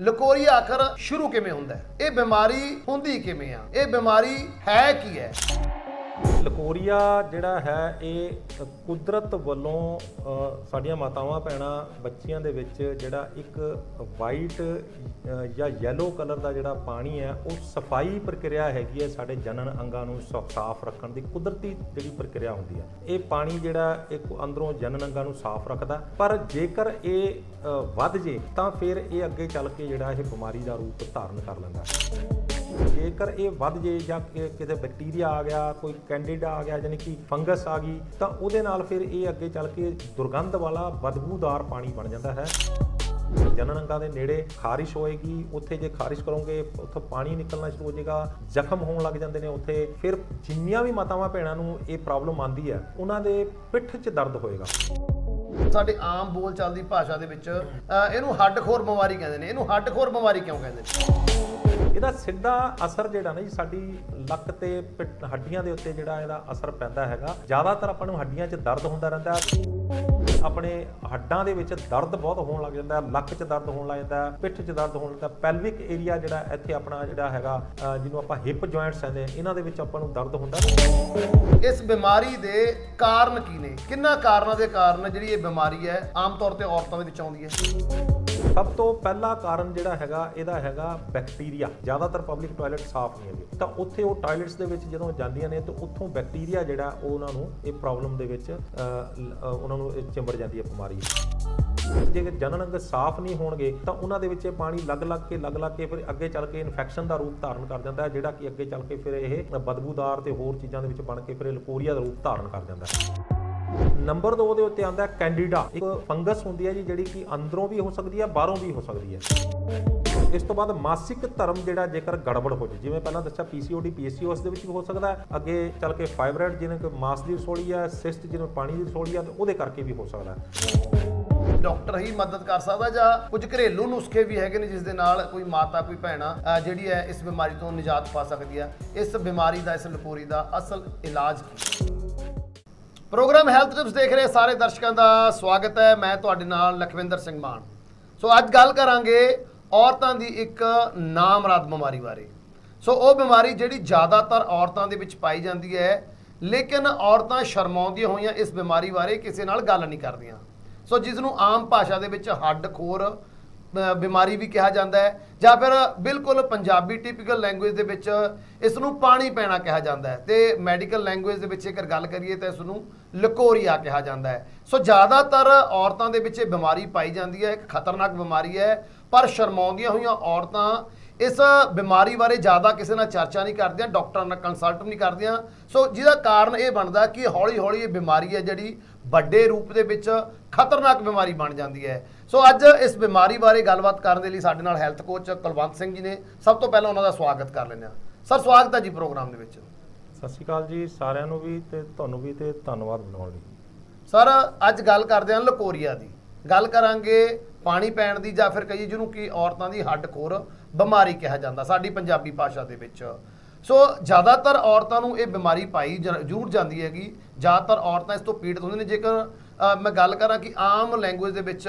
ਲਕੋਰੀਆ ਆਖਰ ਸ਼ੁਰੂ ਕਿਵੇਂ ਹੁੰਦਾ ਹੈ? ਇਹ ਬਿਮਾਰੀ ਹੁੰਦੀ ਕਿਵੇਂ ਆ? ਇਹ ਬਿਮਾਰੀ ਹੈ ਕੀ ਹੈ? ਲਕੋਰੀਆ ਜਿਹੜਾ ਹੈ, ਇਹ ਕੁਦਰਤ ਵੱਲੋਂ ਸਾਡੀਆਂ ਮਾਤਾਵਾਂ, ਭੈਣਾਂ, ਬੱਚੀਆਂ ਦੇ ਵਿੱਚ ਜਿਹੜਾ ਇੱਕ ਵਾਈਟ ਜਾਂ ਯੈਲੋ ਕਲਰ ਦਾ ਜਿਹੜਾ ਪਾਣੀ ਹੈ, ਉਹ ਸਫ਼ਾਈ ਪ੍ਰਕਿਰਿਆ ਹੈਗੀ ਹੈ ਸਾਡੇ ਜਨਨ ਅੰਗਾਂ ਨੂੰ ਸਾ- ਸਾਫ਼ ਰੱਖਣ ਦੀ, ਕੁਦਰਤੀ ਜਿਹੜੀ ਪ੍ਰਕਿਰਿਆ ਹੁੰਦੀ ਹੈ। ਇਹ ਪਾਣੀ ਜਿਹੜਾ ਇੱਕ ਅੰਦਰੋਂ ਜਨਨ ਅੰਗਾਂ ਨੂੰ ਸਾਫ਼ ਰੱਖਦਾ, ਪਰ ਜੇਕਰ ਇਹ ਵੱਧ ਜੇ, ਤਾਂ ਫਿਰ ਇਹ ਅੱਗੇ ਚੱਲ ਕੇ ਜਿਹੜਾ ਇਹ ਬਿਮਾਰੀ ਦਾ ਰੂਪ ਧਾਰਨ ਕਰ ਲੈਂਦਾ। ਹੈ ਜੇਕਰ ਇਹ ਵੱਧ ਜੇ ਜਾਂ ਕਿਸੇ ਬੈਕਟੀਰੀਆ ਆ ਗਿਆ ਕੋਈ ਕੈਂਡੀਡਾ ਆ ਗਿਆ ਯਾਨੀ ਕਿ ਫੰਗਸ ਆ ਗਈ ਤਾਂ ਉਹਦੇ ਨਾਲ ਫਿਰ ਇਹ ਅੱਗੇ ਚੱਲ ਕੇ ਦੁਰਗੰਧ ਵਾਲਾ ਬਦਬੂਦਾਰ ਪਾਣੀ ਬਣ ਜਾਂਦਾ ਹੈ। ਜਨਨ ਅੰਗਾਂ ਦੇ ਨੇੜੇ ਖਾਰਿਸ਼ ਹੋਏਗੀ ਉੱਥੇ ਜੇ ਖਾਰਿਸ਼ ਕਰੋਗੇ ਉੱਥੋਂ ਪਾਣੀ ਨਿਕਲਣਾ ਸ਼ੁਰੂ ਹੋ ਜਾਏਗਾ ਜ਼ਖਮ ਹੋਣ ਲੱਗ ਜਾਂਦੇ ਨੇ ਉੱਥੇ ਫਿਰ ਜਿੰਨੀਆਂ ਵੀ ਮਾਤਾਵਾਂ ਭੈਣਾਂ ਨੂੰ ਇਹ ਪ੍ਰੋਬਲਮ ਆਂਦੀ ਹੈ ਉਹਨਾਂ ਦੇ ਪਿੱਠ 'ਚ ਦਰਦ ਹੋਏਗਾ। ਸਾਡੇ ਆਮ ਬੋਲਚਾਲ ਦੀ ਭਾਸ਼ਾ ਦੇ ਵਿੱਚ ਅ, ਇਹਨੂੰ ਹੱਡਖੋਰ ਬਿਮਾਰੀ ਕਹਿੰਦੇ ਨੇ ਇਹਨੂੰ ਹੱਡਖੋਰ ਬਿਮਾਰੀ ਕਿਉਂ ਕਹਿੰਦੇ ਨੇ? ਇਹਦਾ ਸਿੱਧਾ ਅਸਰ ਜਿਹੜਾ ਨਾ ਜੀ ਸਾਡੀ ਲੱਕ ਤੇ ਪਿੱਠ- ਹੱਡੀਆਂ ਦੇ ਉੱਤੇ ਜਿਹੜਾ ਇਹਦਾ ਅਸਰ ਪੈਂਦਾ ਹੈਗਾ। ਜ਼ਿਆਦਾਤਰ ਆਪਾਂ ਨੂੰ ਹੱਡੀਆਂ 'ਚ ਦਰਦ ਹੁੰਦਾ ਰਹਿੰਦਾ ਆਪਣੇ ਹੱਡਾਂ ਦੇ ਵਿੱਚ ਦਰਦ ਬਹੁਤ ਹੋਣ ਲੱਗ ਜਾਂਦਾ ਲੱਕ 'ਚ ਦਰਦ ਹੋਣ ਲੱਗ ਜਾਂਦਾ ਪਿੱਠ 'ਚ ਦਰਦ ਹੋਣ ਲੱਗਦਾ ਪੈਲਵਿਕ ਏਰੀਆ ਜਿਹੜਾ ਇੱਥੇ ਆਪਣਾ ਜਿਹੜਾ ਹੈਗਾ ਜਿਹਨੂੰ ਆਪਾਂ ਹਿਪ ਜੁਆਇੰਟਸ ਕਹਿੰਦੇ ਹਾਂ, ਇਹਨਾਂ ਦੇ ਵਿੱਚ ਆਪਾਂ ਨੂੰ ਦਰਦ ਹੁੰਦਾ ਇਸ ਬਿਮਾਰੀ ਦੇ ਕਾਰਨ ਕੀ ਨੇ? ਕਿੰਨਾ ਕਾਰਨਾਂ ਦੇ ਕਾਰਨ ਜਿਹੜੀ ਇਹ ਬਿਮਾਰੀ ਹੈ ਆਮ ਤੌਰ ਤੇ ਔਰਤਾਂ ਦੇ ਵਿੱਚ ਆਉਂਦੀ ਹੈ? ਸਭ ਤੋਂ ਪਹਿਲਾ ਕਾਰਨ ਜਿਹੜਾ ਹੈਗਾ, ਇਹਦਾ ਹੈਗਾ ਬੈਕਟੀਰੀਆ ਜ਼ਿਆਦਾਤਰ ਪਬਲਿਕ ਟਾਇਲਟ ਸਾਫ਼ ਨਹੀਂ ਹੈਗੇ। ਤਾਂ ਉੱਥੇ ਉਹ ਟਾਇਲਟਸ ਦੇ ਵਿੱਚ ਜਦੋਂ ਜਾਂਦੀਆਂ ਨੇ, ਤਾਂ ਉੱਥੋਂ ਬੈਕਟੀਰੀਆ ਜਿਹੜਾ, ਉਹ ਉਹਨਾਂ ਨੂੰ ਇਹ ਪ੍ਰੋਬਲਮ ਦੇ ਵਿੱਚ ਉਹਨਾਂ ਨੂੰ ਇਹ ਚਿੰਬੜ ਜਾਂਦੀ ਹੈ ਬਿਮਾਰੀ ਜੇ ਜਨਨ ਅੰਗ ਸਾਫ਼ ਨਹੀਂ ਹੋਣਗੇ, ਤਾਂ ਉਹਨਾਂ ਦੇ ਵਿੱਚ ਇਹ ਪਾਣੀ ਲੱਗ ਲੱਗ ਕੇ ਲੱਗ ਲੱਗ ਕੇ ਫਿਰ ਅੱਗੇ ਚੱਲ ਕੇ ਇਨਫੈਕਸ਼ਨ ਦਾ ਰੂਪ ਧਾਰਨ ਕਰ ਜਾਂਦਾ ਹੈ, ਜਿਹੜਾ ਕਿ ਅੱਗੇ ਚੱਲ ਕੇ ਫਿਰ ਇਹ ਬਦਬੂਦਾਰ ਤੇ ਹੋਰ ਚੀਜ਼ਾਂ ਦੇ ਵਿੱਚ ਬਣ ਕੇ ਫਿਰ ਇਹ ਲਕੋਰੀਆ ਦਾ ਰੂਪ ਧਾਰਨ ਕਰ ਜਾਂਦਾ ਹੈ। ਨੰਬਰ 2 ਦੇ ਉੱਤੇ ਆਂਦਾ ਕੈਂਡੀਡਾ। ਇੱਕ ਫੰਗਸ ਹੁੰਦੀ ਹੈ ਜੀ, ਜਿਹੜੀ ਕਿ ਅੰਦਰੋਂ ਵੀ ਹੋ ਸਕਦੀ ਹੈ, ਬਾਹਰੋਂ ਵੀ ਹੋ ਸਕਦੀ ਹੈ। ਇਸ ਤੋਂ ਬਾਅਦ ਮਾਸਿਕ ਧਰਮ ਜਿਹੜਾ, ਜੇਕਰ ਗੜਬੜ ਹੋ ਜੇ, ਜਿਵੇਂ ਪਹਿਲਾਂ ਦੱਸਿਆ ਪੀਸੀਓਡੀ ਪੀਸੀਓਐਸ ਦੇ ਵਿੱਚ ਵੀ ਹੋ ਸਕਦਾ ਹੈ। ਅੱਗੇ ਚੱਲ ਕੇ ਫਾਈਬਰਾਇਡ ਜਿਹਨੂੰ ਕਿ ਮਾਸ ਦੀ ਰਸੋਲੀ ਹੈ, ਸਿਸਟ ਜਿਹਨੂੰ ਪਾਣੀ ਦੀ ਰਸੋਲੀ ਹੈ, ਤੇ ਉਹਦੇ ਕਰਕੇ ਵੀ ਹੋ ਸਕਦਾ ਹੈ। ਡਾਕਟਰ ਹੀ ਮਦਦ ਕਰ ਸਕਦਾ, ਜਾਂ ਕੁਝ ਘਰੇਲੂ ਨੁਸਖੇ ਵੀ ਹੈਗੇ ਨੇ, ਜਿਸ ਦੇ ਨਾਲ ਕੋਈ ਮਾਤਾ, ਕੋਈ ਭੈਣਾ ਜਿਹੜੀ ਹੈ, ਇਸ ਬਿਮਾਰੀ ਤੋਂ ਨਿਜਾਤ ਪਾ ਸਕਦੀ ਹੈ। ਇਸ ਬਿਮਾਰੀ ਦਾ, ਇਸ ਲਕੋਰੀ ਦਾ ਅਸਲ ਇਲਾਜ ਕੀ ਪ੍ਰੋਗਰਾਮ ਹੈਲਥ ਟਿਪਸ ਦੇਖ ਰਹੇ ਸਾਰੇ ਦਰਸ਼ਕਾਂ ਦਾ ਸਵਾਗਤ ਹੈ। ਮੈਂ ਤੁਹਾਡੇ ਨਾਲ ਲਖਵਿੰਦਰ ਸਿੰਘ ਮਾਨ। ਸੋ ਅੱਜ ਗੱਲ ਕਰਾਂਗੇ ਔਰਤਾਂ ਦੀ ਇੱਕ ਨਾਮਰਾਦ ਬਿਮਾਰੀ ਬਾਰੇ। ਸੋ ਉਹ ਬਿਮਾਰੀ ਜਿਹੜੀ ਜ਼ਿਆਦਾਤਰ ਔਰਤਾਂ ਦੇ ਵਿੱਚ ਪਾਈ ਜਾਂਦੀ ਹੈ, ਲੇਕਿਨ ਔਰਤਾਂ ਸ਼ਰਮਾਉਂਦੀਆਂ ਹੋਈਆਂ ਇਸ ਬਿਮਾਰੀ ਬਾਰੇ ਕਿਸੇ ਨਾਲ ਗੱਲ ਨਹੀਂ ਕਰਦੀਆਂ। ਸੋ ਜਿਸ ਨੂੰ ਆਮ ਭਾਸ਼ਾ ਦੇ ਵਿੱਚ ਹੱਡ ਖੋਰ ਬਿਮਾਰੀ ਵੀ ਕਿਹਾ ਜਾਂਦਾ ਹੈ ਜਾਂ ਫਿਰ ਬਿਲਕੁਲ ਪੰਜਾਬੀ ਟਿਪੀਕਲ ਲੈਂਗੁਏਜ ਦੇ ਵਿੱਚ ਇਸ ਨੂੰ ਪਾਣੀ ਪੈਣਾ ਕਿਹਾ ਜਾਂਦਾ ਹੈ। ਤੇ ਮੈਡੀਕਲ ਲੈਂਗੁਏਜ ਦੇ ਵਿੱਚ ਜੇਕਰ ਗੱਲ ਕਰੀਏ ਤਾਂ ਇਸ ਨੂੰ ਲਕੋਰੀਆ ਕਿਹਾ ਜਾਂਦਾ ਹੈ। ਸੋ ਜ਼ਿਆਦਾਤਰ ਔਰਤਾਂ ਦੇ ਵਿੱਚ ਇਹ ਬਿਮਾਰੀ ਪਾਈ ਜਾਂਦੀ ਹੈ, ਇੱਕ ਖਤਰਨਾਕ ਬਿਮਾਰੀ ਹੈ, ਪਰ ਸ਼ਰਮਾਉਂਦੀਆਂ ਹੋਈਆਂ ਔਰਤਾਂ ਇਸ ਬਿਮਾਰੀ ਬਾਰੇ ਜ਼ਿਆਦਾ ਕਿਸੇ ਨਾਲ ਚਰਚਾ ਨਹੀਂ ਕਰਦੀਆਂ ਡਾਕਟਰਾਂ ਨਾਲ ਕੰਸਲਟ ਨਹੀਂ ਕਰਦੀਆਂ। ਸੋ ਜਿਹਦਾ ਕਾਰਨ ਇਹ ਬਣਦਾ ਕਿ ਹੌਲੀ ਹੌਲੀ ਇਹ ਬਿਮਾਰੀ ਹੈ ਜਿਹੜੀ ਵੱਡੇ ਰੂਪ ਦੇ ਵਿੱਚ ਖਤਰਨਾਕ ਬਿਮਾਰੀ ਬਣ ਜਾਂਦੀ ਹੈ। ਸੋ ਅੱਜ ਇਸ ਬਿਮਾਰੀ ਬਾਰੇ ਗੱਲਬਾਤ ਕਰਨ ਦੇ ਲਈ ਸਾਡੇ ਨਾਲ ਹੈਲਥ ਕੋਚ ਕੁਲਵੰਤ ਸਿੰਘ ਜੀ ਨੇ। ਸਭ ਤੋਂ ਪਹਿਲਾਂ ਉਹਨਾਂ ਦਾ ਸਵਾਗਤ ਕਰ ਲੈਂਦੇ ਹਾਂ। ਸਰ ਸਵਾਗਤ ਹੈ ਜੀ ਪ੍ਰੋਗਰਾਮ ਦੇ ਵਿੱਚ। ਸਤਿ ਸ਼੍ਰੀ ਅਕਾਲ ਜੀ ਸਾਰਿਆਂ ਨੂੰ ਵੀ ਤੇ ਤੁਹਾਨੂੰ ਵੀ ਤੇ ਧੰਨਵਾਦ ਬਣਾਉਣ ਲਈ। ਸਰ ਅੱਜ ਗੱਲ ਕਰਦੇ ਹਾਂ ਲਕੋਰੀਆ ਦੀ। ਗੱਲ ਕਰਾਂਗੇ ਪਾਣੀ ਪੈਣ ਦੀ ਜਾਂ ਫਿਰ ਕਹੀ ਜਿਹਨੂੰ ਕਿ ਔਰਤਾਂ ਦੀ ਹੱਡ ਖੋਰ ਬਿਮਾਰੀ ਕਿਹਾ ਜਾਂਦਾ ਸਾਡੀ ਪੰਜਾਬੀ ਭਾਸ਼ਾ ਦੇ ਵਿੱਚ। ਸੋ ਜ਼ਿਆਦਾਤਰ ਔਰਤਾਂ ਨੂੰ ਇਹ ਬਿਮਾਰੀ ਪਾਈ ਜ- ਜ਼ਰੂਰ ਜਾਂਦੀ ਹੈਗੀ। ਜ਼ਿਆਦਾਤਰ ਔਰਤਾਂ ਇਸ ਤੋਂ ਪੀੜਤ ਹੁੰਦੀਆਂ ਨੇ। ਜੇਕਰ ਮੈਂ ਗੱਲ ਕਰਾਂ ਕਿ ਆਮ ਲੈਂਗੁਏਜ ਦੇ ਵਿੱਚ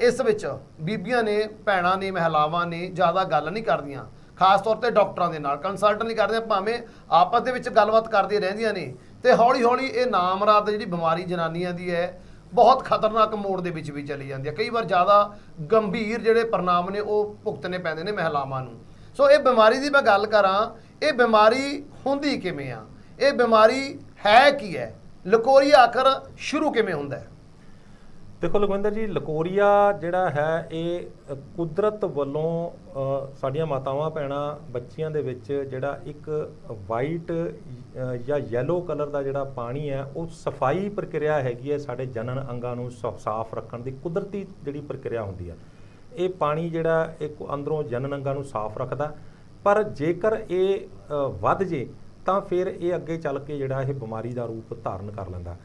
ਇਸ ਵਿੱਚ ਬੀਬੀਆਂ ਨੇ, ਭੈਣਾਂ ਨੇ, ਮਹਿਲਾਵਾਂ ਨੇ ਜ਼ਿਆਦਾ ਗੱਲ ਨਹੀਂ ਕਰਦੀਆਂ। ਖਾਸ ਤੌਰ ਤੇ ਡਾਕਟਰਾਂ ਦੇ ਨਾਲ ਕੰਸਲਟ ਨਹੀਂ ਕਰਦੀਆਂ ਭਾਵੇਂ ਆਪਸ ਦੇ ਵਿੱਚ ਗੱਲਬਾਤ ਕਰਦੀਆਂ ਰਹਿੰਦੀਆਂ ਨੇ। ਤੇ ਹੌਲੀ ਹੌਲੀ ਇਹ ਨਾਮਰਾਦ ਜਿਹੜੀ ਬਿਮਾਰੀ ਜਨਾਨੀਆਂ ਦੀ ਹੈ ਬਹੁਤ ਖਤਰਨਾਕ ਮੋੜ ਦੇ ਵਿੱਚ ਵੀ ਚਲੀ ਜਾਂਦੀ ਹੈ। ਕਈ ਵਾਰ ਜ਼ਿਆਦਾ ਗੰਭੀਰ ਜਿਹੜੇ ਪ੍ਰਣਾਮ ਨੇ, ਉਹ ਭੁਗਤਣੇ ਪੈਂਦੇ ਨੇ ਮਹਿਲਾਵਾਂ ਨੂੰ। ਸੋ ਇਹ ਬਿਮਾਰੀ ਦੀ ਮੈਂ ਗੱਲ ਕਰਾਂ, ਇਹ ਬਿਮਾਰੀ ਹੁੰਦੀ ਕਿਵੇਂ ਆ? ਇਹ ਬਿਮਾਰੀ ਹੈ ਕੀ ਹੈ? ਲਕੋਰੀਆ ਆਖਰ ਸ਼ੁਰੂ ਕਿਵੇਂ ਹੁੰਦਾ ਹੈ? ਦੇਖੋ ਲਖਵਿੰਦਰ ਜੀ, ਲਕੋਰੀਆ ਜਿਹੜਾ ਹੈ, ਇਹ ਕੁਦਰਤ ਵੱਲੋਂ ਸਾਡੀਆਂ ਮਾਤਾਵਾਂ, ਭੈਣਾਂ, ਬੱਚੀਆਂ ਦੇ ਵਿੱਚ ਜਿਹੜਾ ਇੱਕ ਵਾਈਟ ਜਾਂ ਯੈਲੋ ਕਲਰ ਦਾ ਜਿਹੜਾ ਪਾਣੀ ਹੈ, ਉਹ ਸਫ਼ਾਈ ਪ੍ਰਕਿਰਿਆ ਹੈਗੀ ਹੈ ਸਾਡੇ ਜਨਨ ਅੰਗਾਂ ਨੂੰ ਸਾ- ਸਾਫ਼ ਰੱਖਣ ਦੀ, ਕੁਦਰਤੀ ਜਿਹੜੀ ਪ੍ਰਕਿਰਿਆ ਹੁੰਦੀ ਹੈ। ਇਹ ਪਾਣੀ ਜਿਹੜਾ ਇੱਕ ਅੰਦਰੋਂ ਜਨਨ ਅੰਗਾਂ ਨੂੰ ਸਾਫ਼ ਰੱਖਦਾ, ਪਰ ਜੇਕਰ ਇਹ ਵੱਧ ਜੇ, ਤਾਂ ਫਿਰ ਇਹ ਅੱਗੇ ਚੱਲ ਕੇ ਜਿਹੜਾ ਇਹ ਬਿਮਾਰੀ ਦਾ ਰੂਪ ਧਾਰਨ ਕਰ ਲੈਂਦਾ।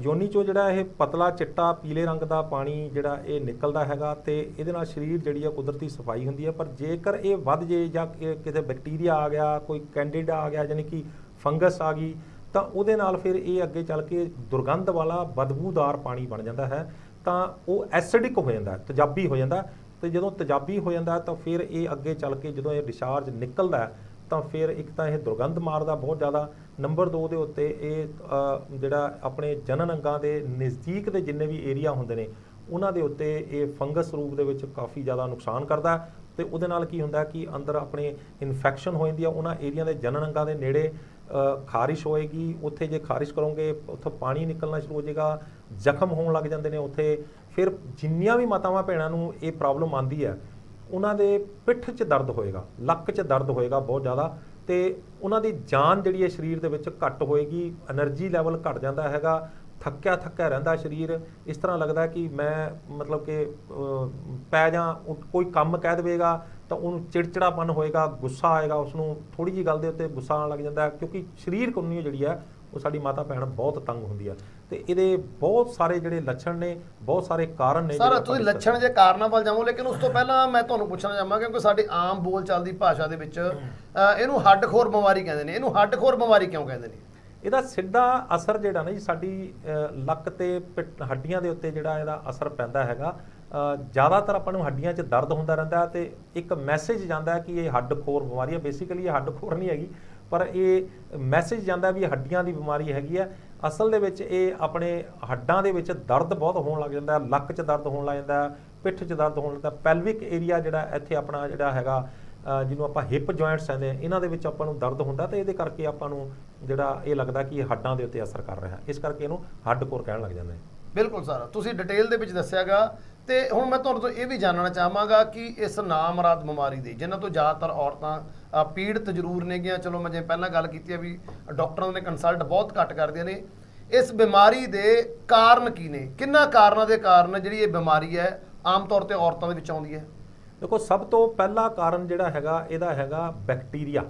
ਯੋਨੀ ਚੋਂ ਜਿਹੜਾ ਇਹ ਪਤਲਾ ਚਿੱਟਾ ਪੀਲੇ ਰੰਗ ਦਾ ਪਾਣੀ ਜਿਹੜਾ ਇਹ ਨਿਕਲਦਾ ਹੈਗਾ ਤੇ ਇਹਦੇ ਨਾਲ ਸਰੀਰ ਜਿਹੜੀ ਆ ਕੁਦਰਤੀ ਸਫ਼ਾਈ ਹੁੰਦੀ ਹੈ, ਪਰ ਜੇਕਰ ਇਹ ਵੱਧ ਜੇ ਜਾਂ ਕਿ- ਕਿਤੇ ਬੈਕਟੀਰੀਆ ਆ ਗਿਆ, ਕੋਈ ਕੈਂਡੀਡਾ ਆ ਗਿਆ, ਯਾਨੀ ਕਿ ਫੰਗਸ ਆ ਗਈ ਤਾਂ ਉਹਦੇ ਨਾਲ ਫਿਰ ਇਹ ਅੱਗੇ ਚੱਲ ਕੇ ਦੁਰਗੰਧ ਵਾਲਾ ਬਦਬੂਦਾਰ ਪਾਣੀ ਬਣ ਜਾਂਦਾ ਹੈ ਤਾਂ ਉਹ ਐਸਿਡਿਕ ਹੋ ਜਾਂਦਾ ਹੈ, ਤੇਜ਼ਾਬੀ ਹੋ ਜਾਂਦਾ ਹੈ, ਤੇ ਜਦੋਂ ਤੇਜ਼ਾਬੀ ਹੋ ਜਾਂਦਾ ਤਾਂ ਫਿਰ ਇਹ ਅੱਗੇ ਚੱਲ ਕੇ ਜਦੋਂ ਇਹ ਡਿਸਚਾਰਜ ਨਿਕਲਦਾ ਤਾਂ ਫਿਰ ਇੱਕ ਤਾਂ ਇਹ ਦੁਰਗੰਧ ਮਾਰਦਾ ਬਹੁਤ ਜ਼ਿਆਦਾ ਨੰਬਰ 2 ਦੇ ਉੱਤੇ ਇਹ ਜਿਹੜਾ ਆਪਣੇ ਜਨਨ ਅੰਗਾਂ ਦੇ ਨਜ਼ਦੀਕ ਦੇ ਜਿੰਨੇ ਵੀ ਏਰੀਆ ਹੁੰਦੇ ਨੇ ਉਹਨਾਂ ਦੇ ਉੱਤੇ ਇਹ ਫੰਗਸ ਰੂਪ ਦੇ ਵਿੱਚ ਕਾਫੀ ਜ਼ਿਆਦਾ ਨੁਕਸਾਨ ਕਰਦਾ ਹੈ ਤੇ ਉਹਦੇ ਨਾਲ ਕੀ ਹੁੰਦਾ ਕਿ ਅੰਦਰ ਆਪਣੇ ਇਨਫੈਕਸ਼ਨ ਹੋ ਜਾਂਦੀ ਆ ਉਹਨਾਂ ਏਰੀਆ ਦੇ ਜਨਨ ਅੰਗਾਂ ਦੇ ਨੇੜੇ ਖਾਰਿਸ਼ ਹੋਏਗੀ, ਉੱਥੇ ਜੇ ਖਾਰਿਸ਼ ਕਰੋਗੇ, ਉੱਥੇ ਪਾਣੀ ਨਿਕਲਣਾ ਸ਼ੁਰੂ ਹੋ ਜਾਏਗਾ, ਜ਼ਖਮ ਹੋਣ ਲੱਗ ਜਾਂਦੇ ਨੇ ਉੱਥੇ। ਫਿਰ ਜਿੰਨੀਆਂ ਵੀ ਮਾਤਾਵਾਂ ਭੈਣਾਂ ਨੂੰ ਇਹ ਪ੍ਰੋਬਲਮ ਆਂਦੀ ਹੈ, ਉਹਨਾਂ ਦੇ ਪਿੱਠ 'ਚ ਦਰਦ ਹੋਏਗਾ, ਲੱਕ 'ਚ ਦਰਦ ਹੋਏਗਾ ਬਹੁਤ ਜ਼ਿਆਦਾ ਤੇ ਉਹਨਾਂ ਦੀ ਜਾਨ ਜਿਹੜੀ ਹੈ ਸਰੀਰ ਦੇ ਵਿੱਚ ਘਟ ਹੋਏਗੀ એનર્ਜੀ ਲੈਵਲ ਘਟ ਜਾਂਦਾ ਹੈਗਾ ਥੱਕਿਆ ਥੱਕਿਆ ਰਹਿੰਦਾ ਸਰੀਰ ਇਸ ਤਰ੍ਹਾਂ ਲੱਗਦਾ ਕਿ ਮੈਂ ਮਤਲਬ ਕਿ ਪੈ ਜਾ ਕੋਈ ਕੰਮ ਕਹਿ ਦੇਵੇਗਾ ਤਾਂ ਉਹਨੂੰ ਚਿੜਚਿੜਾਪਨ ਹੋਏਗਾ ਗੁੱਸਾ ਆਏਗਾ ਉਸ ਨੂੰ ਥੋੜੀ ਜੀ ਗੱਲ ਦੇ ਉੱਤੇ ਗੁੱਸਾ ਆਉਣ ਲੱਗ ਜਾਂਦਾ ਕਿਉਂਕਿ ਸਰੀਰ ਕੰਨੀ ਜਿਹੜੀ ਹੈ ਉਹ ਸਾਡੀ ਮਾਤਾ ਭੈਣ ਬਹੁਤ ਤੰਗ ਹੁੰਦੀ ਆ ਤੇ ਇਹਦੇ ਬਹੁਤ ਸਾਰੇ ਜਿਹੜੇ ਲੱਛਣ ਨੇ ਬਹੁਤ ਸਾਰੇ ਕਾਰਨ ਨੇ ਸਰ ਤੁਸੀਂ ਲੱਛਣ ਜੇ ਕਾਰਨਾਂ ਵੱਲ ਜਾਵੋ ਲੇਕਿਨ ਉਸ ਤੋਂ ਪਹਿਲਾਂ ਮੈਂ ਤੁਹਾਨੂੰ ਪੁੱਛਣਾ ਚਾਹਾਂਗਾ ਕਿਉਂਕਿ ਸਾਡੀ ਆਮ ਬੋਲ ਚੱਲਦੀ ਭਾਸ਼ਾ ਦੇ ਵਿੱਚ ਇਹਨੂੰ ਹੱਡਖੋਰ ਬਿਮਾਰੀ ਕਹਿੰਦੇ ਨੇ ਇਹਨੂੰ ਹੱਡਖੋਰ ਬਿਮਾਰੀ ਕਿਉਂ ਕਹਿੰਦੇ ਨੇ? ਇਹਦਾ ਸਿੱਧਾ ਅਸਰ ਜਿਹੜਾ ਨਾ ਜੀ ਸਾਡੀ ਲੱਕ ਤੇ ਪਿੱਠ, ਹੱਡੀਆਂ ਦੇ ਉੱਤੇ ਜਿਹੜਾ ਇਹਦਾ ਅਸਰ ਪੈਂਦਾ ਹੈਗਾ ਜ਼ਿਆਦਾਤਰ ਆਪਾਂ ਨੂੰ ਹੱਡੀਆਂ 'ਚ ਦਰਦ ਹੁੰਦਾ ਰਹਿੰਦਾ ਹੈ ਤੇ ਇੱਕ ਮੈਸੇਜ ਜਾਂਦਾ ਕਿ ਇਹ ਹੱਡਖੋਰ ਬਿਮਾਰੀ ਹੈ। ਬੇਸਿਕਲੀ ਇਹ ਹੱਡ ਖੋਰ ਨਹੀਂ ਹੈਗੀ, ਪਰ ਇਹ ਮੈਸੇਜ ਜਾਂਦਾ ਵੀ ਹੱਡੀਆਂ ਦੀ ਬਿਮਾਰੀ ਹੈਗੀ ਆ ਅਸਲ ਦੇ ਵਿੱਚ ਇਹ ਆਪਣੇ ਹੱਡਾਂ ਦੇ ਵਿੱਚ ਦਰਦ ਬਹੁਤ ਹੋਣ ਲੱਗ ਜਾਂਦਾ ਲੱਕ 'ਚ ਦਰਦ ਹੋਣ ਲੱਗ ਜਾਂਦਾ ਪਿੱਠ 'ਚ ਦਰਦ ਹੋਣ ਲੱਗਦਾ ਪੈਲਵਿਕ ਏਰੀਆ ਜਿਹੜਾ ਇੱਥੇ ਆਪਣਾ ਜਿਹੜਾ ਹੈਗਾ ਜਿਹਨੂੰ ਆਪਾਂ ਹਿਪ ਜੁਆਇੰਟਸ ਕਹਿੰਦੇ ਆ ਇਹਨਾਂ ਦੇ ਵਿੱਚ ਆਪਾਂ ਨੂੰ ਦਰਦ ਹੁੰਦਾ ਤੇ ਇਹਦੇ ਕਰਕੇ ਆਪਾਂ ਨੂੰ ਜਿਹੜਾ ਇਹ ਲੱਗਦਾ ਕਿ ਇਹ ਹੱਡਾਂ ਦੇ ਉੱਤੇ ਅਸਰ ਕਰ ਰਿਹਾ। ਇਸ ਕਰਕੇ ਇਹਨੂੰ ਹੱਡ ਕੋਰ ਕਹਿਣ ਲੱਗ ਜਾਂਦੇ ਨੇ ਬਿਲਕੁਲ ਸਰ, ਤੁਸੀਂ ਡਿਟੇਲ ਦੇ ਵਿੱਚ ਦੱਸਿਆਗਾ ਤੇ ਹੁਣ ਮੈਂ ਤੁਹਾਨੂੰ ਤੋਂ ਇਹ ਵੀ ਜਾਣਨਾ ਚਾਹਾਂਗਾ ਕਿ ਇਸ ਨਾਮਰਾਦ ਬਿਮਾਰੀ ਦੇ, ਜਿਨ੍ਹਾਂ ਤੋਂ ਜ਼ਿਆਦਾਤਰ ਔਰਤਾਂ ਪੀੜਤ ਜ਼ਰੂਰ ਨੇਗੀਆਂ ਚਲੋ, ਮੈਂ ਜਿਵੇਂ ਪਹਿਲਾਂ ਗੱਲ ਕੀਤੀ ਹੈ ਵੀ ਡਾਕਟਰਾਂ ਨੇ ਕੰਸਲਟ ਬਹੁਤ ਘੱਟ ਕਰਦੀਆਂ ਨੇ। ਇਸ ਬਿਮਾਰੀ ਦੇ ਕਾਰਨ ਕੀ ਨੇ? ਕਿੰਨਾ ਕਾਰਨਾਂ ਦੇ ਕਾਰਨ ਜਿਹੜੀ ਇਹ ਬਿਮਾਰੀ ਹੈ ਆਮ ਤੌਰ ਤੇ ਔਰਤਾਂ ਦੇ ਵਿੱਚ ਆਉਂਦੀ ਹੈ? ਦੇਖੋ, ਸਭ ਤੋਂ ਪਹਿਲਾ ਕਾਰਨ ਜਿਹੜਾ ਹੈਗਾ, ਇਹਦਾ ਹੈਗਾ ਬੈਕਟੀਰੀਆ।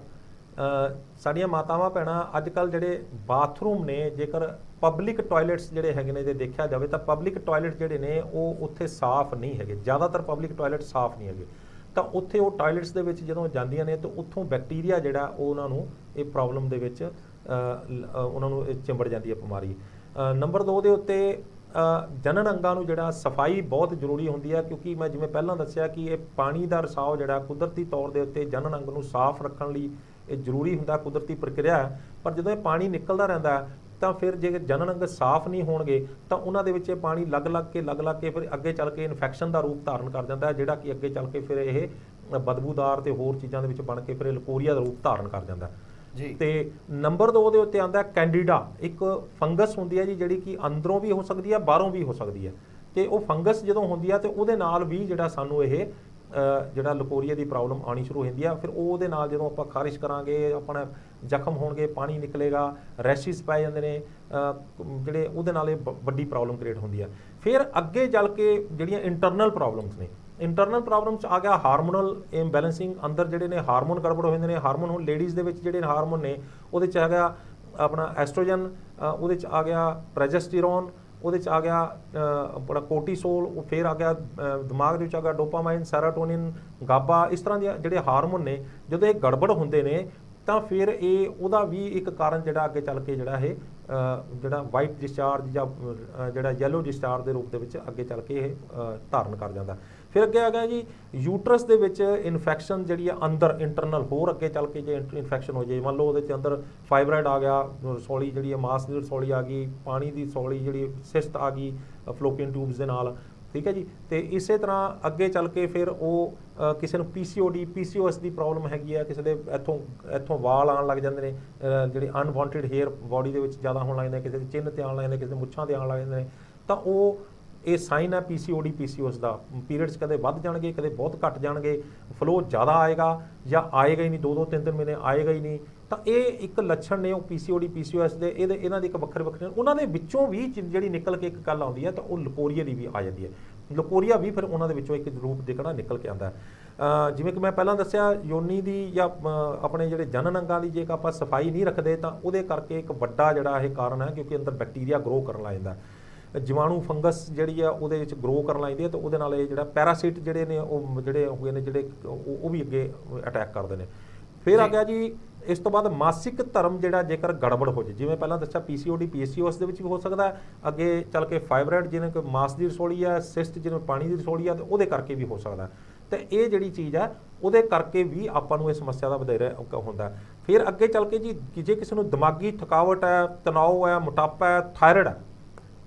ਸਾਡੀਆਂ ਮਾਤਾਵਾਂ, ਭੈਣਾਂ ਅੱਜ ਕੱਲ ਜਿਹੜੇ ਬਾਥਰੂਮ ਨੇ, ਜੇਕਰ ਪਬਲਿਕ ਟਾਇਲਟਸ ਜਿਹੜੇ ਹੈਗੇ ਨੇ, ਜੇ ਦੇਖਿਆ ਜਾਵੇ ਤਾਂ ਪਬਲਿਕ ਟਾਇਲਟ ਜਿਹੜੇ ਨੇ, ਉਹ ਉੱਥੇ ਸਾਫ਼ ਨਹੀਂ ਹੈਗੇ। ਜ਼ਿਆਦਾਤਰ ਪਬਲਿਕ ਟਾਇਲਟ ਸਾਫ਼ ਨਹੀਂ ਹੈਗੇ। ਤਾਂ ਉੱਥੇ ਉਹ ਟਾਇਲਟਸ ਦੇ ਵਿੱਚ ਜਦੋਂ ਜਾਂਦੀਆਂ ਨੇ, ਤਾਂ ਉੱਥੋਂ ਬੈਕਟੀਰੀਆ ਜਿਹੜਾ, ਉਹ ਉਹਨਾਂ ਨੂੰ ਇਹ ਪ੍ਰੋਬਲਮ ਦੇ ਵਿੱਚ ਉਹਨਾਂ ਨੂੰ ਇਹ ਚਿੰਬੜ ਜਾਂਦੀ ਹੈ ਬਿਮਾਰੀ। ਨੰਬਰ 2 ਦੇ ਉੱਤੇ ਜਨਨ ਅੰਗਾਂ ਨੂੰ ਜਿਹੜਾ ਸਫ਼ਾਈ ਬਹੁਤ ਜ਼ਰੂਰੀ ਹੁੰਦੀ ਹੈ, ਕਿਉਂਕਿ ਮੈਂ ਜਿਵੇਂ ਪਹਿਲਾਂ ਦੱਸਿਆ ਕਿ ਇਹ ਪਾਣੀ ਦਾ ਰਸਾਵ ਜਿਹੜਾ ਕੁਦਰਤੀ ਤੌਰ ਦੇ ਉੱਤੇ ਜਨਨ ਅੰਗ ਨੂੰ ਸਾਫ਼ ਰੱਖਣ ਲਈ ਇਹ ਜ਼ਰੂਰੀ ਹੁੰਦਾ, ਕੁਦਰਤੀ ਪ੍ਰਕਿਰਿਆ ਹੈ। ਪਰ ਜਦੋਂ ਇਹ ਪਾਣੀ ਨਿਕਲਦਾ ਰਹਿੰਦਾ ਤਾਂ ਫਿਰ ਜੇ ਜਨਨ ਅੰਗ ਸਾਫ਼ ਨਹੀਂ ਹੋਣਗੇ, ਤਾਂ ਉਹਨਾਂ ਦੇ ਵਿੱਚ ਇਹ ਪਾਣੀ ਲੱਗ ਲੱਗ ਕੇ, ਲੱਗ ਲੱਗ ਕੇ ਫਿਰ ਅੱਗੇ ਚੱਲ ਕੇ ਇਨਫੈਕਸ਼ਨ ਦਾ ਰੂਪ ਧਾਰਨ ਕਰ ਜਾਂਦਾ ਹੈ, ਜਿਹੜਾ ਕਿ ਅੱਗੇ ਚੱਲ ਕੇ ਫਿਰ ਇਹ ਬਦਬੂਦਾਰ ਤੇ ਹੋਰ ਚੀਜ਼ਾਂ ਦੇ ਵਿੱਚ ਬਣ ਕੇ ਫਿਰ ਲਕੋਰੀਆ ਦਾ ਰੂਪ ਧਾਰਨ ਕਰ ਜਾਂਦਾ ਹੈ। ਤੇ ਨੰਬਰ 2 ਦੇ ਉੱਤੇ ਆਂਦਾ ਕੈਂਡੀਡਾ। ਇੱਕ ਫੰਗਸ ਹੁੰਦੀ ਹੈ ਜੀ, ਜਿਹੜੀ ਕਿ ਅੰਦਰੋਂ ਵੀ ਹੋ ਸਕਦੀ ਹੈ, ਬਾਹਰੋਂ ਵੀ ਹੋ ਸਕਦੀ ਹੈ। ਤੇ ਉਹ ਫੰਗਸ ਜਦੋਂ ਹੁੰਦੀ ਹੈ ਤੇ ਉਹਦੇ ਨਾਲ ਵੀ ਜਿਹੜਾ ਸਾਨੂੰ ਇਹ ਜਿਹੜਾ ਲਕੋਰੀਆ ਦੀ ਪ੍ਰੋਬਲਮ ਆਣੀ ਸ਼ੁਰੂ ਹੁੰਦੀ ਆ। ਫਿਰ ਉਹਦੇ ਨਾਲ ਜਦੋਂ ਆਪਾਂ ਖਾਰਿਸ਼ ਕਰਾਂਗੇ, ਆਪਣਾ ਜ਼ਖਮ ਹੋਣਗੇ, ਪਾਣੀ ਨਿਕਲੇਗਾ, ਰੈਸ਼ਿਸ ਪੈ ਜਾਂਦੇ ਨੇ ਜਿਹੜੇ ਉਹਦੇ ਨਾਲ ਇਹ ਬ- ਵੱਡੀ ਪ੍ਰੋਬਲਮ ਕ੍ਰੀਏਟ ਹੁੰਦੀ ਆ। ਫਿਰ ਅੱਗੇ ਚੱਲ ਕੇ ਜਿਹੜੀਆਂ ਇੰਟਰਨਲ ਪ੍ਰੋਬਲਮਸ ਨੇ ਇੰਟਰਨਲ ਪ੍ਰੋਬਲਮ ਚ ਆ ਗਿਆ ਹਾਰਮੋਨਲ ਇੰਬੈਲੈਂਸਿੰਗ ਅੰਦਰ ਜਿਹੜੇ ਨੇ ਹਾਰਮੋਨ ਗੜਬੜ ਹੋ ਜਾਂਦੇ ਨੇ ਹਾਰਮੋਨ ਹੁਣ ਲੇਡੀਜ਼ ਦੇ ਵਿੱਚ ਜਿਹੜੇ ਹਾਰਮੋਨ ਨੇ ਉਹਦੇ ਚ ਆ ਗਿਆ ਆਪਣਾ ਐਸਟ੍ਰੋਜਨ ਉਹਦੇ ਚ ਆ ਗਿਆ ਪ੍ਰੋਜੈਸਟੀਰੋਨ ਉਹਦੇ ਚ ਆ ਗਿਆ ਅ, ਆਪਣਾ ਕੋਰਟੀਸੋਲ ਉਹ ਫਿਰ ਆ ਗਿਆ ਦਿਮਾਗ ਦੇ ਵਿੱਚ ਆ ਗਿਆ ਡੋਪਾਮਾਈਨ ਸੈਰਾਟੋਨਿਨ ਗਾਬਾ ਇਸ ਤਰ੍ਹਾਂ ਦੇ ਜਿਹੜੇ ਹਾਰਮੋਨ ਨੇ ਜਦੋਂ ਇਹ ਗੜਬੜ ਹੁੰਦੇ ਨੇ ਤਾਂ ਫਿਰ ਇਹ ਉਹਦਾ ਵੀ ਇੱਕ ਕਾਰਨ ਜਿਹੜਾ ਅੱਗੇ ਚੱਲ ਕੇ ਜਿਹੜਾ ਇਹ ਜਿਹੜਾ ਵਾਈਟ ਡਿਸਚਾਰਜ ਜਾਂ ਜਿਹੜਾ ਯੈਲੋ ਡਿਸਚਾਰਜ ਦੇ ਰੂਪ ਦੇ ਵਿੱਚ ਅੱਗੇ ਚੱਲ ਕੇ ਇਹ ਧਾਰਨ ਕਰ ਜਾਂਦਾ। ਫਿਰ ਅੱਗੇ ਆ ਗਿਆ ਜੀ ਯੂਟਰਸ ਦੇ ਵਿੱਚ ਇਨਫੈਕਸ਼ਨ ਜਿਹੜੀ ਆ ਅੰਦਰ ਇੰਟਰਨਲ ਹੋਰ ਅੱਗੇ ਚੱਲ ਕੇ ਜੇ ਇਨਫੈਕਸ਼ਨ ਹੋ ਜਾਏ ਮੰਨ ਲਓ ਉਹਦੇ ਚ ਅੰਦਰ ਫਾਈਬਰਾਇਡ ਆ ਗਿਆ ਰਸੌਲੀ ਜਿਹੜੀ ਹੈ ਮਾਸ ਦੀ ਰਸੌਲੀ ਆ ਗਈ ਪਾਣੀ ਦੀ ਸੌਲੀ ਜਿਹੜੀ ਸਿਸਟ ਆ ਗਈ ਫਲੋਪੀਅਨ ਟਿਊਬਸ ਦੇ ਨਾਲ ਠੀਕ ਹੈ ਜੀ? ਤੇ ਇਸੇ ਤਰ੍ਹਾਂ ਅੱਗੇ ਚੱਲ ਕੇ ਫਿਰ ਉਹ ਕਿਸੇ ਨੂੰ ਪੀਸੀਓਡੀ ਪੀਸੀਓਐਸ ਦੀ ਪ੍ਰੋਬਲਮ ਹੈਗੀ ਆ ਕਿਸੇ ਦੇ ਇੱਥੋਂ ਇੱਥੋਂ ਵਾਲ ਆਉਣ ਲੱਗ ਜਾਂਦੇ ਨੇ ਜਿਹੜੇ ਅਨਵਾਂਟਡ ਹੇਅਰ ਬਾਡੀ ਦੇ ਵਿੱਚ ਜ਼ਿਆਦਾ ਹੋਣ ਲੱਗ ਜਾਂਦੇ ਕਿਸੇ ਦੇ ਚਿੰਨ ਤੇ ਆਉਣ ਲੱਗ ਜਾਂਦੇ ਨੇ, ਕਿਸੇ ਦੇ ਮੁੱਛਾਂ ਤੇ ਆਉਣ ਲੱਗ ਜਾਂਦੇ ਨੇ ਤਾਂ ਉਹ ਇਹ ਸਾਈਨ ਹੈ ਪੀਸੀਓਡੀ, ਪੀਸੀਓਐਸ ਦਾ। ਪੀਰੀਅਡਸ ਕਦੇ ਵੱਧ ਜਾਣਗੇ, ਕਦੇ ਬਹੁਤ ਘਟ ਜਾਣਗੇ ਫਲੋ ਜ਼ਿਆਦਾ ਆਏਗਾ ਜਾਂ ਆਏਗਾ ਹੀ ਨਹੀਂ ਦੋ ਦੋ ਤਿੰਨ ਤਿੰਨ ਮਹੀਨੇ ਆਏਗਾ ਹੀ ਨਹੀਂ, ਤਾਂ ਇਹ ਇੱਕ ਲੱਛਣ ਨੇ ਉਹ ਪੀਸੀਓਡੀ, ਪੀਸੀਓਐਸ ਦੇ, ਇਹਦੇ, ਇਹਨਾਂ ਦੇ ਇੱਕ ਵੱਖਰੇ ਵੱਖਰੇ ਉਹਨਾਂ ਦੇ ਵਿੱਚੋਂ ਵੀ ਜਿਹੜੀ ਨਿਕਲ ਕੇ ਇੱਕ ਗੱਲ ਆਉਂਦੀ ਹੈ, ਤਾਂ ਉਹ ਲਕੋਰੀਆ ਦੀ ਵੀ ਆ ਜਾਂਦੀ ਹੈ। ਲਕੋਰੀਆ ਵੀ ਫਿਰ ਉਹਨਾਂ ਦੇ ਵਿੱਚੋਂ ਇੱਕ ਰੂਪ ਦੇਖਣਾ ਨਿਕਲ ਕੇ ਆਉਂਦਾ ਜਿਵੇਂ ਕਿ ਮੈਂ ਪਹਿਲਾਂ ਦੱਸਿਆ, ਯੋਨੀ ਦੀ ਜਾਂ ਆਪਣੇ ਜਿਹੜੇ ਜਨਨ ਅੰਗਾਂ ਦੀ ਜੇਕਰ ਆਪਾਂ ਸਫ਼ਾਈ ਨਹੀਂ ਰੱਖਦੇ, ਤਾਂ ਉਹਦੇ ਕਰਕੇ ਇੱਕ ਵੱਡਾ ਜਿਹੜਾ ਇਹ ਕਾਰਨ ਹੈ, ਕਿਉਂਕਿ ਅੰਦਰ ਬੈਕਟੀਰੀਆ ਗਰੋ ਕਰਨ ਲੱਗ ਜਾਂਦਾ ਜੀਵਾਣੂ ਫੰਗਸ ਜਿਹੜੀ ਆ ਉਹਦੇ ਵਿੱਚ ਗਰੋ ਕਰਨ ਲੱਗਦੀ ਹੈ ਤੇ ਉਹਦੇ ਨਾਲ ਇਹ ਜਿਹੜਾ ਪੈਰਾਸਾਈਟ ਜਿਹੜੇ ਨੇ ਉਹ ਜਿਹੜੇ ਹੋਏ ਨੇ ਜਿਹੜੇ ਉਹ ਵੀ ਅੱਗੇ ਅਟੈਕ ਕਰਦੇ ਨੇ ਫਿਰ ਆ। ਗਿਆ ਜੀ ਇਸ ਤੋਂ ਬਾਅਦ ਮਾਸਿਕ ਧਰਮ ਜਿਹੜਾ ਜੇਕਰ ਗੜਬੜ ਹੋ ਜੇ ਜਿਵੇਂ ਪਹਿਲਾਂ ਦੱਸਿਆ ਪੀਸੀਓਡੀ ਪੀਐਸਸੀਓਐਸ ਦੇ ਵਿੱਚ ਵੀ ਹੋ ਸਕਦਾ ਅੱਗੇ ਚੱਲ ਕੇ ਫਾਈਬਰਾਇਡ ਜਿਹਨੇ ਕੋਈ ਮਾਸ ਦੀ ਰਸੋਲੀ ਹੈ ਸਿਸਟ ਜਿਹਨੂੰ ਪਾਣੀ ਦੀ ਰਸੋਲੀ ਹੈ ਤੇ ਉਹਦੇ ਕਰਕੇ ਵੀ ਹੋ ਸਕਦਾ। ਤੇ ਇਹ ਜਿਹੜੀ ਚੀਜ਼ ਹੈ ਉਹਦੇ ਕਰਕੇ ਵੀ ਆਪਾਂ ਨੂੰ ਇਹ ਸਮੱਸਿਆ ਦਾ ਵਧੇਰੇ ਹੁੰਦਾ। ਫਿਰ ਅੱਗੇ ਚੱਲ ਕੇ ਜੀ ਕਿ ਜੇ ਕਿਸੇ ਨੂੰ ਦਿਮਾਗੀ ਥਕਾਵਟ ਹੈ ਤਣਾਅ ਹੈ ਮੋਟਾਪਾ ਹੈ ਥਾਇਰਾਇਡ ਹੈ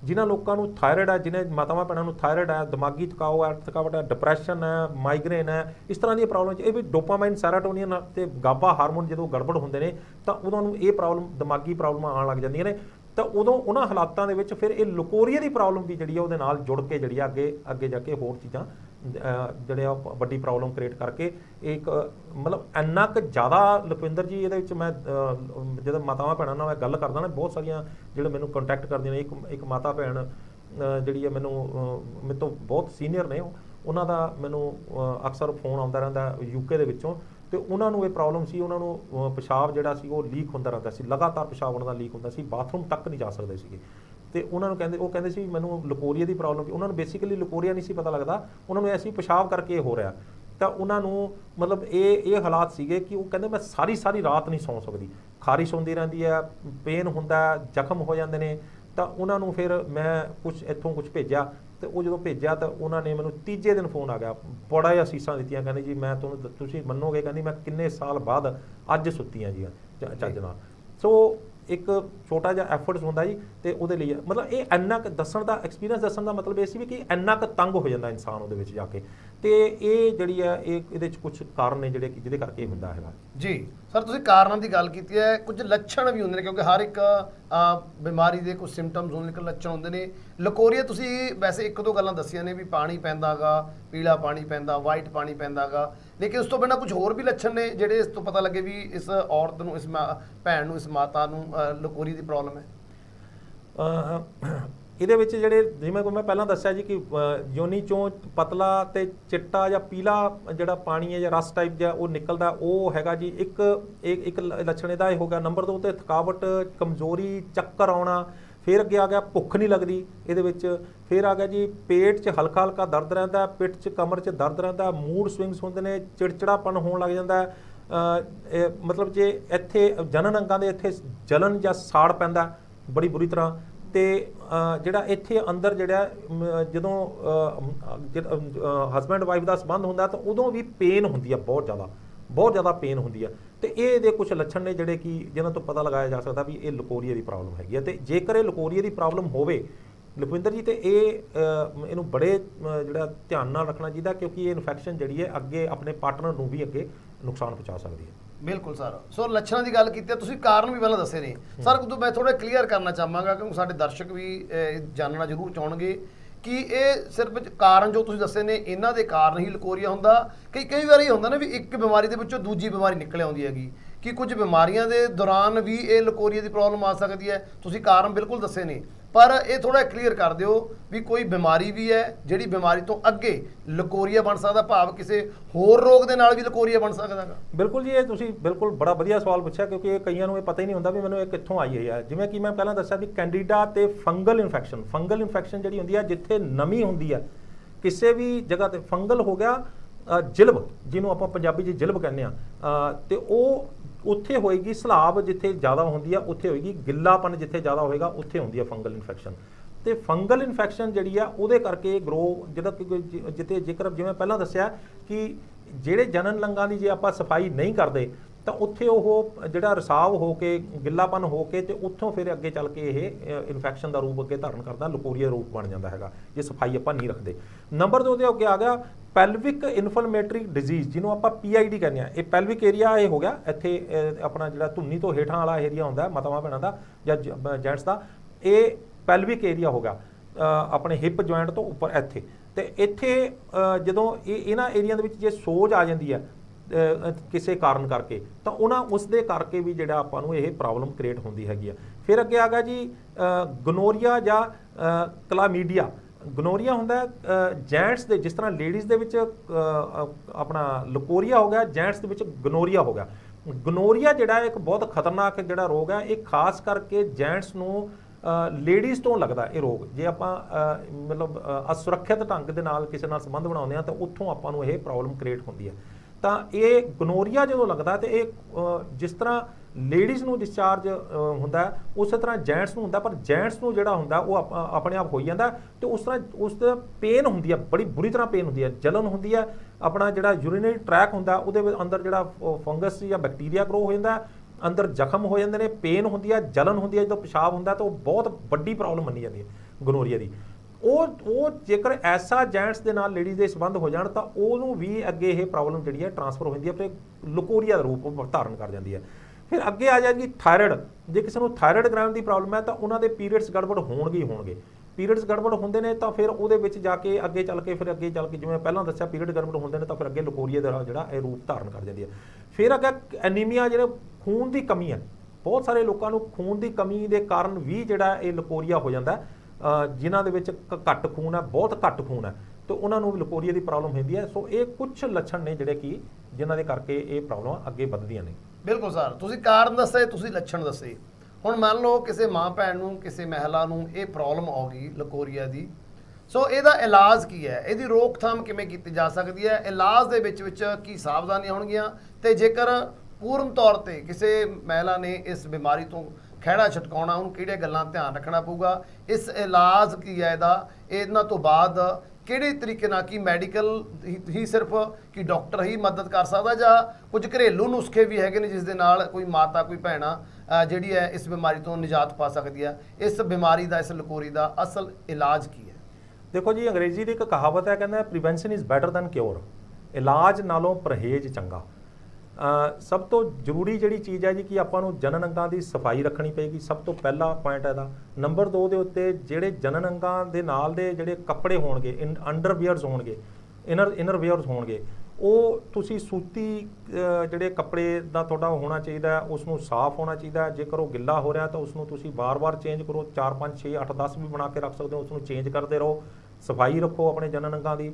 ਜਿਨ੍ਹਾਂ ਲੋਕਾਂ ਨੂੰ ਥਾਇਰਾਇਡ ਹੈ ਜਿਨ੍ਹਾਂ ਮਾਤਾਵਾਂ ਭੈਣਾਂ ਨੂੰ ਥਾਇਰਾਇਡ ਹੈ ਦਿਮਾਗੀ ਥਕਾਓ ਹੈ ਥਕਾਵਟ ਹੈ ਡਿਪਰੈਸ਼ਨ ਹੈ ਮਾਈਗ੍ਰੇਨ ਹੈ ਇਸ ਤਰ੍ਹਾਂ ਦੀਆਂ ਪ੍ਰੋਬਲਮ ਇਹ ਵੀ ਡੋਪਾਮਾਈਨ ਸੈਰਾਟੋਨਿਨ ਤੇ ਗਾਬਾ ਹਾਰਮੋਨ ਜਦੋਂ ਗੜਬੜ ਹੁੰਦੇ ਨੇ, ਤਾਂ ਉਹਨਾਂ ਨੂੰ ਇਹ ਪ੍ਰੋਬਲਮ ਦਿਮਾਗੀ ਪ੍ਰੋਬਲਮਾਂ ਆਉਣ ਲੱਗ ਜਾਂਦੀਆਂ ਨੇ। ਤਾਂ ਉਦੋਂ ਉਹਨਾਂ ਹਾਲਾਤਾਂ ਦੇ ਵਿੱਚ ਫਿਰ ਇਹ ਲੁਕੋਰੀਆ ਦੀ ਪ੍ਰੋਬਲਮ ਵੀ ਜਿਹੜੀ ਆ ਉਹਦੇ ਨਾਲ ਜੁੜ ਕੇ ਜਿਹੜੀ ਆ ਅੱਗੇ ਅੱਗੇ ਜਾ ਕੇ ਹੋਰ ਚੀਜ਼ਾਂ ਜਿਹੜੇ ਆ ਵੱਡੀ ਪ੍ਰੋਬਲਮ ਕ੍ਰੀਏਟ ਕਰਕੇ ਇਹ ਇੱਕ ਮਤਲਬ ਇੰਨਾ ਕੁ ਜ਼ਿਆਦਾ ਲਖਵਿੰਦਰ ਜੀ ਇਹਦੇ ਵਿੱਚ ਮੈਂ ਅਹ, ਜਦੋਂ ਮਾਤਾਵਾਂ ਭੈਣਾਂ ਨਾਲ ਮੈਂ ਗੱਲ ਕਰਦਾ ਨਾ ਬਹੁਤ ਸਾਰੀਆਂ ਜਿਹੜੇ ਮੈਨੂੰ ਕੰਟੈਕਟ ਕਰਦੀਆਂ ਨੇ ਇੱਕ ਇੱਕ ਮਾਤਾ ਭੈਣ ਜਿਹੜੀ ਹੈ ਮੈਨੂੰ ਮੇਰੇ ਤੋਂ ਬਹੁਤ ਸੀਨੀਅਰ ਨੇ ਉਹਨਾਂ ਦਾ ਮੈਨੂੰ ਅਕਸਰ ਫੋਨ ਆਉਂਦਾ ਰਹਿੰਦਾ ਯੂਕੇ ਦੇ ਵਿੱਚੋਂ ਤੇ ਉਹਨਾਂ ਨੂੰ ਇਹ ਪ੍ਰੋਬਲਮ ਸੀ ਉਹਨਾਂ ਨੂੰ ਪਿਸ਼ਾਬ ਜਿਹੜਾ ਸੀ ਉਹ ਲੀਕ ਹੁੰਦਾ ਰਹਿੰਦਾ ਸੀ ਲਗਾਤਾਰ ਪਿਸ਼ਾਬ ਉਹਨਾਂ ਦਾ ਲੀਕ ਹੁੰਦਾ ਸੀ ਬਾਥਰੂਮ ਤੱਕ ਨਹੀਂ ਜਾ ਸਕਦੇ ਸੀਗੇ। ਤੇ ਉਹਨਾਂ ਨੂੰ ਕਹਿੰਦੇ ਉਹ ਕਹਿੰਦੇ ਸੀ ਮੈਨੂੰ ਲਕੋਰੀਆ ਦੀ ਪ੍ਰੋਬਲਮ ਸੀ। ਉਹਨਾਂ ਨੂੰ ਬੇਸਿਕਲੀ ਲਕੋਰੀਆ ਨਹੀਂ ਸੀ ਪਤਾ ਲੱਗਦਾ। ਉਹਨਾਂ ਨੂੰ ਐਸੀ ਪਿਸ਼ਾਬ ਕਰਕੇ ਹੋ ਰਿਹਾ। ਤਾਂ ਉਹਨਾਂ ਨੂੰ ਮਤਲਬ ਇਹ ਇਹ ਹਾਲਾਤ ਸੀਗੇ ਕਿ ਉਹ ਕਹਿੰਦੇ ਮੈਂ ਸਾਰੀ ਸਾਰੀ ਰਾਤ ਨਹੀਂ ਸੌਂ ਸਕਦੀ। ਖਾਰਿਸ਼ ਹੁੰਦੀ ਰਹਿੰਦੀ ਹੈ ਪੇਨ ਹੁੰਦਾ ਹੈ, ਜ਼ਖਮ ਹੋ ਜਾਂਦੇ ਨੇ। ਤਾਂ ਉਹਨਾਂ ਨੂੰ ਫਿਰ ਮੈਂ ਕੁਝ ਇੱਥੋਂ ਕੁਝ ਭੇਜਿਆ ਤੇ ਉਹ ਜਦੋਂ ਭੇਜਿਆ ਤਾਂ ਉਹਨਾਂ ਨੇ ਮੈਨੂੰ ਤੀਜੇ ਦਿਨ ਫੋਨ ਆ ਗਿਆ। ਬੜਾ ਜਿਹਾ ਸੀਸਾਂ ਦਿੱਤੀਆਂ ਕਹਿੰਦੇ ਜੀ ਮੈਂ ਤੁਹਾਨੂੰ ਤੁਸੀਂ ਮੰਨੋਗੇ? ਕਹਿੰਦੀ ਮੈਂ ਕਿੰਨੇ ਸਾਲ ਬਾਅਦ ਅੱਜ ਸੁੱਤੀਆਂ ਜੀ ਚੱਜ ਨਾਲ। ਸੋ ਇੱਕ ਛੋਟਾ ਜਿਹਾ ਐਫਰਟਸ ਹੁੰਦਾ ਜੀ ਤੇ ਉਹਦੇ ਲਈ ਮਤਲਬ ਇਹ ਇੰਨਾ ਕੁ ਦੱਸਣ ਦਾ ਐਕਸਪੀਰੀਅੰਸ ਦੱਸਣ ਦਾ ਮਤਲਬ ਇਹ ਸੀ ਵੀ ਕਿ ਇੰਨਾ ਕੁ ਤੰਗ ਹੋ ਜਾਂਦਾ ਇਨਸਾਨ ਉਹਦੇ ਵਿੱਚ ਜਾ ਕੇ। ਤੇ ਇਹ ਜਿਹੜੀ ਹੈ ਇਹ ਇਹਦੇ ਚ ਕੁਝ ਕਾਰਨ ਨੇ ਜਿਹੜੇ ਕਿ ਜਿਹਦੇ ਕਰਕੇ ਇਹ ਹੁੰਦਾ ਹੈਗਾ। ਜੀ। ਸਰ ਤੁਸੀਂ ਕਾਰਨਾਂ ਦੀ ਗੱਲ ਕੀਤੀ ਹੈ? ਕੁਝ ਲੱਛਣ ਵੀ ਹੁੰਦੇ ਨੇ, ਕਿਉਂਕਿ ਹਰ ਇੱਕ ਬਿਮਾਰੀ ਦੇ ਕੁਝ ਸਿੰਪਟਮਸ ਹੁੰਦੇ ਨੇ, ਕੁਝ ਲੱਛਣ ਹੁੰਦੇ ਨੇ। ਲਕੋਰੀਆ, ਤੁਸੀਂ ਵੈਸੇ ਇੱਕ ਦੋ ਗੱਲਾਂ ਦੱਸੀਆਂ ਨੇ ਵੀ ਪਾਣੀ ਪੈਂਦਾਗਾ, ਪੀਲਾ ਪਾਣੀ ਪੈਂਦਾ ਵਾਈਟ ਪਾਣੀ ਪੈਂਦਾਗਾ। ਲੇਕਿਨ ਉਸ ਤੋਂ ਬਿਨਾਂ ਕੁਝ ਹੋਰ ਵੀ ਲੱਛਣ ਨੇ ਜਿਹੜੇ ਇਸ ਤੋਂ ਪਤਾ ਲੱਗੇ ਵੀ ਇਸ ਔਰਤ ਨੂੰ, ਇਸ ਮਾਂ- ਭੈਣ ਨੂੰ, ਇਸ ਮਾਤਾ ਨੂੰ ਲਕੋਰੀ ਦੀ ਪ੍ਰੋਬਲਮ ਹੈ? ਇਹਦੇ ਵਿੱਚ ਜਿਹੜੇ ਜਿਵੇਂ ਕਿ ਮੈਂ ਪਹਿਲਾਂ ਦੱਸਿਆ ਜੀ ਕਿ ਯੋਨੀ ਚੋਂ ਪਤਲਾ ਤੇ ਚਿੱਟਾ ਜਾਂ ਪੀਲਾ ਜਿਹੜਾ ਪਾਣੀ ਹੈ ਜਾਂ ਰਸ ਟਾਈਪ ਜਿਹਾ ਉਹ ਨਿਕਲਦਾ, ਉਹ ਹੈਗਾ ਜੀ ਇੱਕ ਇੱਕ ਇੱਕ ਲ- ਲੱਛਣ ਇਹਦਾ ਇਹ ਹੋ ਗਿਆ ਨੰਬਰ 2 ਤੇ ਥਕਾਵਟ, ਕਮਜ਼ੋਰੀ, ਚੱਕਰ ਆਉਣਾ, ਫਿਰ ਅੱਗੇ ਆ ਗਿਆ ਭੁੱਖ ਨਹੀਂ ਲੱਗਦੀ ਇਹਦੇ ਵਿੱਚ, ਫਿਰ ਆ ਗਿਆ ਜੀ ਪੇਟ 'ਚ ਹਲਕਾ ਹਲਕਾ ਦਰਦ ਰਹਿੰਦਾ, ਪਿੱਠ 'ਚ ਕਮਰ 'ਚ ਦਰਦ ਰਹਿੰਦਾ ਮੂਡ ਸਵਿੰਗਸ ਹੁੰਦੇ ਨੇ, ਚਿੜਚਿੜਾਪਨ ਹੋਣ ਲੱਗ ਜਾਂਦਾ ਮਤਲਬ ਜੇ ਇੱਥੇ ਜਨਨ ਅੰਗਾਂ ਦੇ ਇੱਥੇ ਜਲਨ ਜਾਂ ਸਾੜ ਪੈਂਦਾ, ਬੜੀ ਬੁਰੀ ਤਰ੍ਹਾਂ ਤੇ ਜਿਹੜਾ ਇੱਥੇ ਅੰਦਰ ਜਿਹੜਾ ਜਦੋਂ ਹਸਬੰਡ ਵਾਈਫ ਦਾ ਸੰਬੰਧ ਹੁੰਦਾ ਤਾਂ ਉਦੋਂ ਵੀ ਪੇਨ ਹੁੰਦੀ ਆ ਬਹੁਤ ਜ਼ਿਆਦਾ ਬਹੁਤ ਜ਼ਿਆਦਾ ਪੇਨ ਹੁੰਦੀ ਆ। ਤੇ ਇਹ ਇਹਦੇ ਕੁਝ ਲੱਛਣ ਨੇ ਜਿਹੜੇ ਕਿ ਜਿਹਨਾਂ ਤੋਂ ਪਤਾ ਲਗਾਇਆ ਜਾ ਸਕਦਾ ਵੀ ਇਹ ਲਕੋਰੀਆ ਦੀ ਪ੍ਰੋਬਲਮ ਹੈਗੀ ਆ। ਤੇ ਜੇਕਰ ਇਹ ਲਕੋਰੀਆ ਦੀ ਪ੍ਰੋਬਲਮ ਹੋਵੇ, ਲਖਵਿੰਦਰ ਜੀ, ਤੇ ਇਹ ਇਹਨੂੰ ਬੜੇ ਜਿਹੜਾ ਧਿਆਨ ਨਾਲ ਰੱਖਣਾ ਚਾਹੀਦਾ ਕਿਉਂਕਿ ਇਹ ਇਨਫੈਕਸ਼ਨ ਜਿਹੜੀ ਹੈ ਅੱਗੇ ਆਪਣੇ ਪਾਰਟਨਰ ਨੂੰ ਵੀ ਅੱਗੇ ਨੁਕਸਾਨ ਪਹੁੰਚਾ ਸਕਦੀ ਹੈ। ਬਿਲਕੁਲ ਸਰ। ਸੋ ਲੱਛਣਾਂ ਦੀ ਗੱਲ ਕੀਤੀ ਹੈ, ਤੁਸੀਂ ਕਾਰਨ ਵੀ ਪਹਿਲਾਂ ਦੱਸੇ ਨੇ। ਸਰ ਕੁਝ ਮੈਂ ਥੋੜਾ ਕਲੀਅਰ ਕਰਨਾ ਚਾਹਾਂਗਾ ਕਿਉਂਕਿ ਸਾਡੇ ਦਰਸ਼ਕ ਵੀ ਇਹ ਜਾਣਨਾ ਜ਼ਰੂਰ ਚਾਹਣਗੇ ਕਿ ਇਹ ਸਿਰਫ ਕਾਰਨ ਜੋ ਤੁਸੀਂ ਦੱਸੇ ਨੇ ਇਹਨਾਂ ਦੇ ਕਾਰਨ ਹੀ ਲਕੋਰੀਆ ਹੁੰਦਾ। ਕਈ ਕਈ ਵਾਰੀ ਹੁੰਦਾ ਨਾ ਵੀ ਇੱਕ ਬਿਮਾਰੀ ਦੇ ਵਿੱਚੋਂ ਦੂਜੀ ਬਿਮਾਰੀ ਨਿਕਲ ਆਉਂਦੀ ਹੈਗੀ ਕਿ ਕੁਝ ਬਿਮਾਰੀਆਂ ਦੇ ਦੌਰਾਨ ਵੀ ਇਹ ਲਕੋਰੀਆ ਦੀ ਪ੍ਰੋਬਲਮ ਆ ਸਕਦੀ ਹੈ। ਤੁਸੀਂ ਕਾਰਨ ਬਿਲਕੁਲ ਦੱਸੇ ਨੇ। ਪਰ ਇਹ ਥੋੜਾ ਕਲੀਅਰ ਕਰ ਦਿਓ ਵੀ ਕੋਈ ਬਿਮਾਰੀ ਵੀ ਹੈ, ਜਿਹੜੀ ਬਿਮਾਰੀ ਤੋਂ ਅੱਗੇ ਲਕੋਰੀਆ ਬਣ ਸਕਦਾ, ਭਾਵ ਕਿਸੇ ਹੋਰ ਰੋਗ ਦੇ ਨਾਲ ਵੀ ਲਕੋਰੀਆ ਬਣ ਸਕਦਾ ਹੈਗਾ ਬਿਲਕੁਲ ਜੀ, ਇਹ ਤੁਸੀਂ ਬਿਲਕੁਲ ਬੜਾ ਵਧੀਆ ਸਵਾਲ ਪੁੱਛਿਆ, ਕਿਉਂਕਿ ਇਹ ਕਈਆਂ ਨੂੰ ਇਹ ਪਤਾ ਹੀ ਨਹੀਂ ਹੁੰਦਾ ਵੀ ਮੈਨੂੰ ਇਹ ਕਿੱਥੋਂ ਆਈ ਹੈ ਜਿਵੇਂ ਕਿ ਮੈਂ ਪਹਿਲਾਂ ਦੱਸਿਆ ਵੀ ਕੈਂਡੀਡਾ ਤੇ ਫੰਗਲ ਇਨਫੈਕਸ਼ਨ ਫੰਗਲ ਇਨਫੈਕਸ਼ਨ ਜਿਹੜੀ ਹੁੰਦੀ ਹੈ ਜਿੱਥੇ ਨਮੀ ਹੁੰਦੀ ਹੈ ਕਿਸੇ ਵੀ ਜਗ੍ਹਾ ਤੇ ਫੰਗਲ ਹੋ ਗਿਆ ਜਿਲਬ, ਜਿਹਨੂੰ ਆਪਾਂ ਪੰਜਾਬੀ 'ਚ ਜਿਲਬ ਕਹਿੰਦੇ ਆ ਤੇ ਉਹ ਉੱਥੇ ਹੋਏਗੀ ਸਲਾਬ ਜਿੱਥੇ ਜ਼ਿਆਦਾ ਹੁੰਦੀ ਆ, ਉੱਥੇ ਹੋਏਗੀ ਗਿੱਲਾਪਨ ਜਿੱਥੇ ਜ਼ਿਆਦਾ ਹੋਏਗਾ, ਉੱਥੇ ਹੁੰਦੀ ਆ ਫੰਗਲ ਇਨਫੈਕਸ਼ਨ। ਤੇ ਫੰਗਲ ਇਨਫੈਕਸ਼ਨ ਜਿਹੜੀ ਆ, ਉਹਦੇ ਕਰਕੇ ਗਰੋ ਜਿਹੜਾ ਕਿ ਜਿੱਥੇ ਜੇਕਰ ਜਿਵੇਂ ਪਹਿਲਾਂ ਦੱਸਿਆ ਕਿ ਜਿਹੜੇ ਜਨਨ ਲੰਗਾਂ ਦੀ ਜੇ ਆਪਾਂ ਸਫ਼ਾਈ ਨਹੀਂ ਕਰਦੇ ਤਾਂ ਉੱਥੇ ਉਹ ਜਿਹੜਾ ਰਸਾਵ ਹੋ ਕੇ ਗਿੱਲਾਪਨ ਹੋ ਕੇ ਤੇ ਉੱਥੋਂ ਫਿਰ ਅੱਗੇ ਚੱਲ ਕੇ ਇਹ ਇਨਫੈਕਸ਼ਨ ਦਾ ਰੂਪ ਅੱਗੇ ਧਾਰਨ ਕਰਦਾ ਲਕੋਰੀਆ ਰੂਪ ਬਣ ਜਾਂਦਾ ਹੈਗਾ ਜੇ ਸਫ਼ਾਈ ਆਪਾਂ ਨਹੀਂ ਰੱਖਦੇ। ਨੰਬਰ 2 ਦੇ ਅੱਗੇ ਆ ਗਿਆ ਪੈਲਵਿਕ ਇਨਫਲੇਮੇਟਰੀ ਡਿਜ਼ੀਜ਼ ਜਿਹਨੂੰ ਆਪਾਂ ਪੀਆਈਡੀ ਕਹਿੰਦੇ ਆ ਇਹ ਪੈਲਵਿਕ ਏਰੀਆ ਇਹ ਹੋ ਗਿਆ ਇੱਥੇ ਆਪਣਾ ਜਿਹੜਾ ਧੁੰਨੀ ਤੋਂ ਹੇਠਾਂ ਵਾਲਾ ਏਰੀਆ ਹੁੰਦਾ ਹੈ, ਮਾਤਾਵਾਂ ਭੈਣਾਂ ਦਾ ਜਾਂ ਜੈਂਟਸ ਦਾ ਇਹ ਪੈਲਵਿਕ ਏਰੀਆ ਹੋਗਾ ਅ, ਆਪਣੇ ਹਿਪ ਜੁਆਇੰਟ ਤੋਂ ਉੱਪਰ ਇੱਥੇ। ਤੇ ਇੱਥੇ ਜਦੋਂ ਇਹ ਇਹਨਾਂ ਏਰੀਆ ਦੇ ਵਿੱਚ ਜੇ ਸੋਜ ਆ ਜਾਂਦੀ ਹੈ ਕਿਸੇ ਕਾਰਨ ਕਰਕੇ, ਤਾਂ ਉਹਨਾਂ ਉਸ ਦੇ ਕਰਕੇ ਵੀ ਜਿਹੜਾ ਆਪਾਂ ਨੂੰ ਇਹ ਪ੍ਰੋਬਲਮ ਕ੍ਰੀਏਟ ਹੁੰਦੀ ਹੈਗੀ ਆ। ਫਿਰ ਅੱਗੇ ਆ ਗਿਆ ਜੀ ਗਨੋਰੀਆ ਜਾਂ ਕਲਾਮੀਡੀਆ ਗਨੋਰੀਆ ਹੁੰਦਾ ਜੈਂਟਸ ਦੇ, ਜਿਸ ਤਰ੍ਹਾਂ ਲੇਡੀਜ਼ ਦੇ ਵਿੱਚ ਆਪਣਾ ਲਕੋਰੀਆ ਹੋ ਗਿਆ ਜੈਂਟਸ ਦੇ ਵਿੱਚ ਗਨੋਰੀਆ ਹੋ ਗਿਆ। ਗਨੋਰੀਆ ਜਿਹੜਾ ਇੱਕ ਬਹੁਤ ਖਤਰਨਾਕ ਜਿਹੜਾ ਰੋਗ ਹੈ ਇਹ ਖਾਸ ਕਰਕੇ ਜੈਂਟਸ ਨੂੰ ਲੇਡੀਜ਼ ਤੋਂ ਲੱਗਦਾ ਇਹ ਰੋਗ। ਜੇ ਆਪਾਂ ਮਤਲਬ ਅਸੁਰੱਖਿਅਤ ਢੰਗ ਦੇ ਨਾਲ ਕਿਸੇ ਨਾਲ ਸੰਬੰਧ ਬਣਾਉਂਦੇ ਆ ਤਾਂ ਉੱਥੋਂ ਆਪਾਂ ਨੂੰ ਇਹ ਪ੍ਰੋਬਲਮ ਕ੍ਰੀਏਟ ਹੁੰਦੀ ਹੈ ਤਾਂ ਇਹ ਗਨੋਰੀਆ ਜਦੋਂ ਲੱਗਦਾ ਤੇ ਇਹ ਜਿਸ ਤਰ੍ਹਾਂ ਲੇਡੀਜ਼ ਨੂੰ ਡਿਸਚਾਰਜ ਹੁੰਦਾ ਉਸੇ ਤਰ੍ਹਾਂ ਜੈਂਟਸ ਨੂੰ ਹੁੰਦਾ, ਪਰ ਜੈਂਟਸ ਨੂੰ ਜਿਹੜਾ ਹੁੰਦਾ ਉਹ ਆਪਣੇ ਆਪ ਹੋਈ ਜਾਂਦਾ ਤੇ ਉਸ ਤਰ੍ਹਾਂ ਉਸ ਦਾ ਪੇਨ ਹੁੰਦੀ ਹੈ, ਬੜੀ ਬੁਰੀ ਤਰ੍ਹਾਂ ਪੇਨ ਹੁੰਦੀ ਹੈ, ਜਲਨ ਹੁੰਦੀ ਹੈ, ਆਪਣਾ ਜਿਹੜਾ ਯੂਰੀਨਰੀ ਟਰੈਕ ਹੁੰਦਾ, ਉਹਦੇ ਅੰਦਰ ਜਿਹੜਾ ਫੰਗਸ ਜਾਂ ਬੈਕਟੀਰੀਆ ਗਰੋ ਹੋ ਜਾਂਦਾ, ਅੰਦਰ ਜ਼ਖਮ ਹੋ ਜਾਂਦੇ ਨੇ ਪੇਨ ਹੁੰਦੀ ਹੈ, ਜਲਨ ਹੁੰਦੀ ਹੈ, ਜਦੋਂ ਪਿਸ਼ਾਬ ਹੁੰਦਾ ਤਾਂ ਉਹ ਬਹੁਤ ਵੱਡੀ ਪ੍ਰੋਬਲਮ ਮੰਨੀ ਜਾਂਦੀ ਹੈ ਗਨੋਰੀਆ ਦੀ। ਉਹ ਉਹ ਜੇਕਰ ਐਸਾ ਜੈਂਟਸ ਦੇ ਨਾਲ ਲੇਡੀਜ਼ ਦੇ ਸੰਬੰਧ ਹੋ ਜਾਣ, ਤਾਂ ਉਹਨੂੰ ਵੀ ਅੱਗੇ ਇਹ ਪ੍ਰੋਬਲਮ ਜਿਹੜੀ ਹੈ ਟਰਾਂਸਫਰ ਹੋ ਜਾਂਦੀ ਹੈ ਤੇ ਲੁਕੋਰੀਆ ਦਾ ਰੂਪ ਧਾਰਨ ਕਰ ਜਾਂਦੀ ਹੈ। ਫਿਰ ਅੱਗੇ ਆ ਜਾਏਗੀ ਥਾਇਰਾਇਡ ਜੇ ਕਿਸੇ ਨੂੰ ਥਾਇਰਾਇਡ ਗ੍ਰੰਥ ਦੀ ਪ੍ਰੋਬਲਮ ਹੈ, ਤਾਂ ਉਹਨਾਂ ਦੇ ਪੀਰੀਅਡਸ ਗੜਬੜ ਹੋਣਗੇ ਹੋਣਗੇ। ਪੀਰੀਅਡਸ ਗੜਬੜ ਹੁੰਦੇ ਨੇ, ਤਾਂ ਫਿਰ ਉਹਦੇ ਵਿੱਚ ਜਾ ਕੇ ਅੱਗੇ ਚੱਲ ਕੇ, ਫਿਰ ਅੱਗੇ ਚੱਲ ਕੇ, ਜਿਵੇਂ ਪਹਿਲਾਂ ਦੱਸਿਆ ਪੀਰੀਅਡ ਗੜਬੜ ਹੁੰਦੇ ਨੇ, ਤਾਂ ਫਿਰ ਅੱਗੇ ਲੁਕੋਰੀਆ ਦਾ ਜਿਹੜਾ ਇਹ ਰੂਪ ਧਾਰਨ ਕਰ ਜਾਂਦੀ ਹੈ। ਫਿਰ ਅੱਗੇ ਐਨੀਮੀਆ ਜਿਹੜੇ ਖੂਨ ਦੀ ਕਮੀ ਹੈ, ਬਹੁਤ ਸਾਰੇ ਲੋਕਾਂ ਨੂੰ ਖੂਨ ਦੀ ਕਮੀ ਦੇ ਕਾਰਨ ਵੀ ਜਿਹੜਾ ਇਹ ਲਕੋਰੀਆ ਹੋ ਜਾਂਦਾ ਹੈ। ਜਿਨ੍ਹਾਂ ਦੇ ਵਿੱਚ ਕ- ਘੱਟ ਖੂਨ ਹੈ, ਬਹੁਤ ਘੱਟ ਖੂਨ ਹੈ, ਤੇ ਉਹਨਾਂ ਨੂੰ ਵੀ ਲਕੋਰੀਆ ਦੀ ਪ੍ਰੋਬਲਮ ਹੁੰਦੀ ਹੈ। ਸੋ ਇਹ ਕੁਝ ਲੱਛਣ ਨੇ ਜਿਹੜੇ ਕਿ ਜਿਨ੍ਹਾਂ ਦੇ ਕਰਕੇ ਇਹ ਪ੍ਰੋਬਲਮ ਅੱਗੇ ਵੱਧਦੀਆਂ ਨੇ। ਬਿਲਕੁਲ ਸਰ, ਤੁਸੀਂ ਕਾਰਨ ਦੱਸੇ, ਤੁਸੀਂ ਲੱਛਣ ਦੱਸੇ। ਹੁਣ ਮੰਨ ਲਓ ਕਿਸੇ ਮਾਂ ਭੈਣ ਨੂੰ, ਕਿਸੇ ਮਹਿਲਾ ਨੂੰ ਇਹ ਪ੍ਰੋਬਲਮ ਆ ਗਈ ਲਕੋਰੀਆ ਦੀ। ਸੋ ਇਹਦਾ ਇਲਾਜ ਕੀ ਹੈ? ਇਹਦੀ ਰੋਕਥਾਮ ਕਿਵੇਂ ਕੀਤੀ ਜਾ ਸਕਦੀ ਹੈ? ਇਲਾਜ ਦੇ ਵਿੱਚ ਵਿੱਚ ਕੀ ਸਾਵਧਾਨੀਆਂ ਹੋਣਗੀਆਂ? ਤੇ ਜੇਕਰ ਪੂਰਨ ਤੌਰ ਤੇ ਕਿਸੇ ਮਹਿਲਾ ਨੇ ਇਸ ਬਿਮਾਰੀ ਤੋਂ ਖਹਿੜਾ ਛਟਕਾਉਣਾ, ਉਹਨੂੰ ਕਿਹੜੀਆਂ ਗੱਲਾਂ ਧਿਆਨ ਰੱਖਣਾ ਪਊਗਾ? ਇਸ ਇਲਾਜ ਕੀ ਹੈ ਇਹਦਾ? ਇਹਨਾਂ ਤੋਂ ਬਾਅਦ ਕਿਹੜੇ ਤਰੀਕੇ ਨਾਲ ਕੀ ਮੈਡੀਕਲ ਹੀ ਸਿਰਫ ਕਿ ਡਾਕਟਰ ਹੀ ਮਦਦ ਕਰ ਸਕਦਾ ਜਾਂ ਕੁਝ ਘਰੇਲੂ ਨੁਸਖੇ ਵੀ ਹੈਗੇ ਨੇ ਜਿਸ ਦੇ ਨਾਲ ਕੋਈ ਮਾਤਾ, ਕੋਈ ਭੈਣਾ ਜਿਹੜੀ ਹੈ ਇਸ ਬਿਮਾਰੀ ਤੋਂ ਨਿਜਾਤ ਪਾ ਸਕਦੀ ਹੈ। ਇਸ ਬਿਮਾਰੀ ਦਾ, ਇਸ ਲਕੋਰੀ ਦਾ ਅਸਲ ਇਲਾਜ ਕੀ ਹੈ? ਦੇਖੋ ਜੀ, ਅੰਗਰੇਜ਼ੀ ਦੀ ਇੱਕ ਕਹਾਵਤ ਹੈ, ਕਹਿੰਦਾ prevention is better than cure ਇਲਾਜ ਨਾਲੋਂ ਪਰਹੇਜ਼ ਚੰਗਾ। ਸਭ ਤੋਂ ਜ਼ਰੂਰੀ ਜਿਹੜੀ ਚੀਜ਼ ਹੈ ਜੀ ਕਿ ਆਪਾਂ ਨੂੰ ਜਨਨ ਅੰਗਾਂ ਦੀ ਸਫ਼ਾਈ ਰੱਖਣੀ ਪਏਗੀ, ਸਭ ਤੋਂ ਪਹਿਲਾ ਪੁਆਇੰਟ ਇਹਦਾ। ਨੰਬਰ 2 ਦੇ ਉੱਤੇ ਜਿਹੜੇ ਜਨਨ ਅੰਗਾਂ ਦੇ ਨਾਲ ਦੇ ਜਿਹੜੇ ਕੱਪੜੇ ਹੋਣਗੇ ਅੰਡਰਵੀਅਰਸ ਹੋਣਗੇ ਇਨਰ ਇਨਰ ਵੇਅਰਸ ਹੋਣਗੇ, ਉਹ ਤੁਸੀਂ ਸੂਤੀ ਜਿਹੜੇ ਕੱਪੜੇ ਦਾ ਤੁਹਾਡਾ ਹੋਣਾ ਚਾਹੀਦਾ ਹੈ ਉਸ ਨੂੰ ਸਾਫ਼ ਹੋਣਾ ਚਾਹੀਦਾ ਜੇਕਰ ਉਹ ਗਿੱਲਾ ਹੋ ਰਿਹਾ ਤਾਂ ਉਸ ਨੂੰ ਤੁਸੀਂ ਵਾਰ ਵਾਰ ਚੇਂਜ ਕਰੋ 4 5 6 8 10 ਵੀ ਬਣਾ ਕੇ ਰੱਖ ਸਕਦੇ ਹੋ ਉਸ ਨੂੰ ਚੇਂਜ ਕਰਦੇ ਰਹੋ। ਸਫ਼ਾਈ ਰੱਖੋ ਆਪਣੇ ਜਨਨ ਅੰਗਾਂ ਦੀ।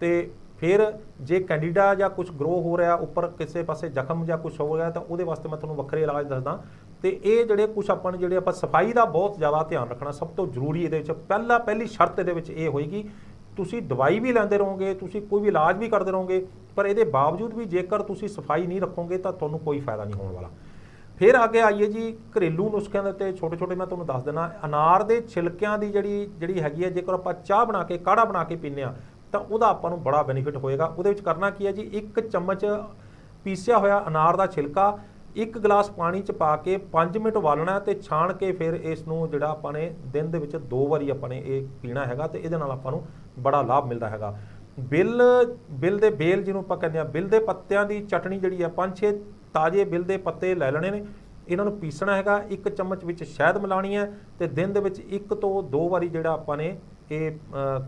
ਤੇ ਫਿਰ ਜੇ ਕੈਂਡੀਡਾ ਜਾਂ ਕੁਝ ਗਰੋ ਹੋ ਰਿਹਾ, ਉੱਪਰ ਕਿਸੇ ਪਾਸੇ ਜ਼ਖਮ ਜਾਂ ਕੁਝ ਹੋ ਰਿਹਾ, ਤਾਂ ਉਹਦੇ ਵਾਸਤੇ ਮੈਂ ਤੁਹਾਨੂੰ ਵੱਖਰੇ ਇਲਾਜ ਦੱਸਦਾ। ਤੇ ਇਹ ਜਿਹੜੇ ਕੁਝ ਆਪਾਂ ਨੂੰ, ਜਿਹੜੇ ਆਪਾਂ ਸਫ਼ਾਈ ਦਾ ਬਹੁਤ ਜ਼ਿਆਦਾ ਧਿਆਨ ਰੱਖਣਾ, ਸਭ ਤੋਂ ਜ਼ਰੂਰੀ ਇਹਦੇ ਵਿੱਚ, ਪਹਿਲਾ ਪਹਿਲੀ ਸ਼ਰਤ ਇਹਦੇ ਵਿੱਚ ਇਹ ਹੋਏਗੀ, ਤੁਸੀਂ ਦਵਾਈ ਵੀ ਲੈਂਦੇ ਰਹੋਗੇ, ਤੁਸੀਂ ਕੋਈ ਵੀ ਇਲਾਜ ਵੀ ਕਰਦੇ ਰਹੋਗੇ, ਪਰ ਇਹਦੇ ਬਾਵਜੂਦ ਵੀ ਜੇਕਰ ਤੁਸੀਂ ਸਫ਼ਾਈ ਨਹੀਂ ਰੱਖੋਗੇ, ਤਾਂ ਤੁਹਾਨੂੰ ਕੋਈ ਫਾਇਦਾ ਨਹੀਂ ਹੋਣ ਵਾਲਾ। ਫਿਰ ਅੱਗੇ ਆਈਏ ਜੀ, ਘਰੇਲੂ ਨੁਸਖਿਆਂ ਦੇ ਉੱਤੇ ਛੋਟੇ ਛੋਟੇ ਮੈਂ ਤੁਹਾਨੂੰ ਦੱਸ ਦਿੰਦਾ, ਅਨਾਰ ਦੇ ਛਿਲਕਿਆਂ ਦੀ ਜਿਹੜੀ ਜਿਹੜੀ ਹੈਗੀ ਹੈ ਜੇਕਰ ਆਪਾਂ ਚਾਹ ਬਣਾ ਕੇ, ਕਾੜਾ ਬਣਾ ਕੇ ਪੀਂਦੇ ਆ ਤਾਂ ਉਹਦਾ ਆਪਾਂ ਨੂੰ ਬੜਾ ਬੈਨੀਫਿਟ ਹੋਏਗਾ। ਉਹਦੇ ਵਿੱਚ ਕਰਨਾ ਕੀ ਹੈ ਜੀ? ਇੱਕ ਚਮਚ ਪੀਸਿਆ ਹੋਇਆ ਅਨਾਰ ਦਾ ਛਿਲਕਾ, ਇੱਕ ਗਲਾਸ ਪਾਣੀ ਚ ਪਾ ਕੇ 5 ਮਿੰਟ ਉਬਾਲਣਾ ਤੇ ਛਾਣ ਕੇ ਫਿਰ ਇਸ ਨੂੰ ਜਿਹੜਾ ਆਪਾਂ ਨੇ ਦਿਨ ਦੇ ਵਿੱਚ ਦੋ ਵਾਰੀ ਆਪਾਂ ਨੇ ਇਹ ਪੀਣਾ ਹੈਗਾ ਤੇ ਇਹਦੇ ਨਾਲ ਆਪਾਂ ਨੂੰ ਬੜਾ ਲਾਭ ਮਿਲਦਾ ਹੈਗਾ। ਬਿੱਲ ਬਿੱਲ ਦੇ ਬੇਲ ਜਿਹਨੂੰ ਆਪਾਂ ਕਹਿੰਦੇ ਆ ਬਿੱਲ ਦੇ ਪੱਤਿਆਂ ਦੀ ਚਟਣੀ ਜਿਹੜੀ ਆ ਪੰਜ ਛੇ ਤਾਜ਼ੇ ਬਿੱਲ ਦੇ ਪੱਤੇ ਲੈ ਲੈਣੇ ਨੇ। ਇਹਨਾਂ ਨੂੰ ਪੀਸਣਾ ਹੈਗਾ, ਇੱਕ ਚਮਚ ਵਿੱਚ ਸ਼ਹਿਦ ਮਿਲਾਣੀ ਹੈ ਤੇ ਦਿਨ ਦੇ ਵਿੱਚ ਇੱਕ ਤੋਂ ਦੋ ਵਾਰੀ ਜਿਹੜਾ ਆਪਾਂ ਨੇ ਇਹ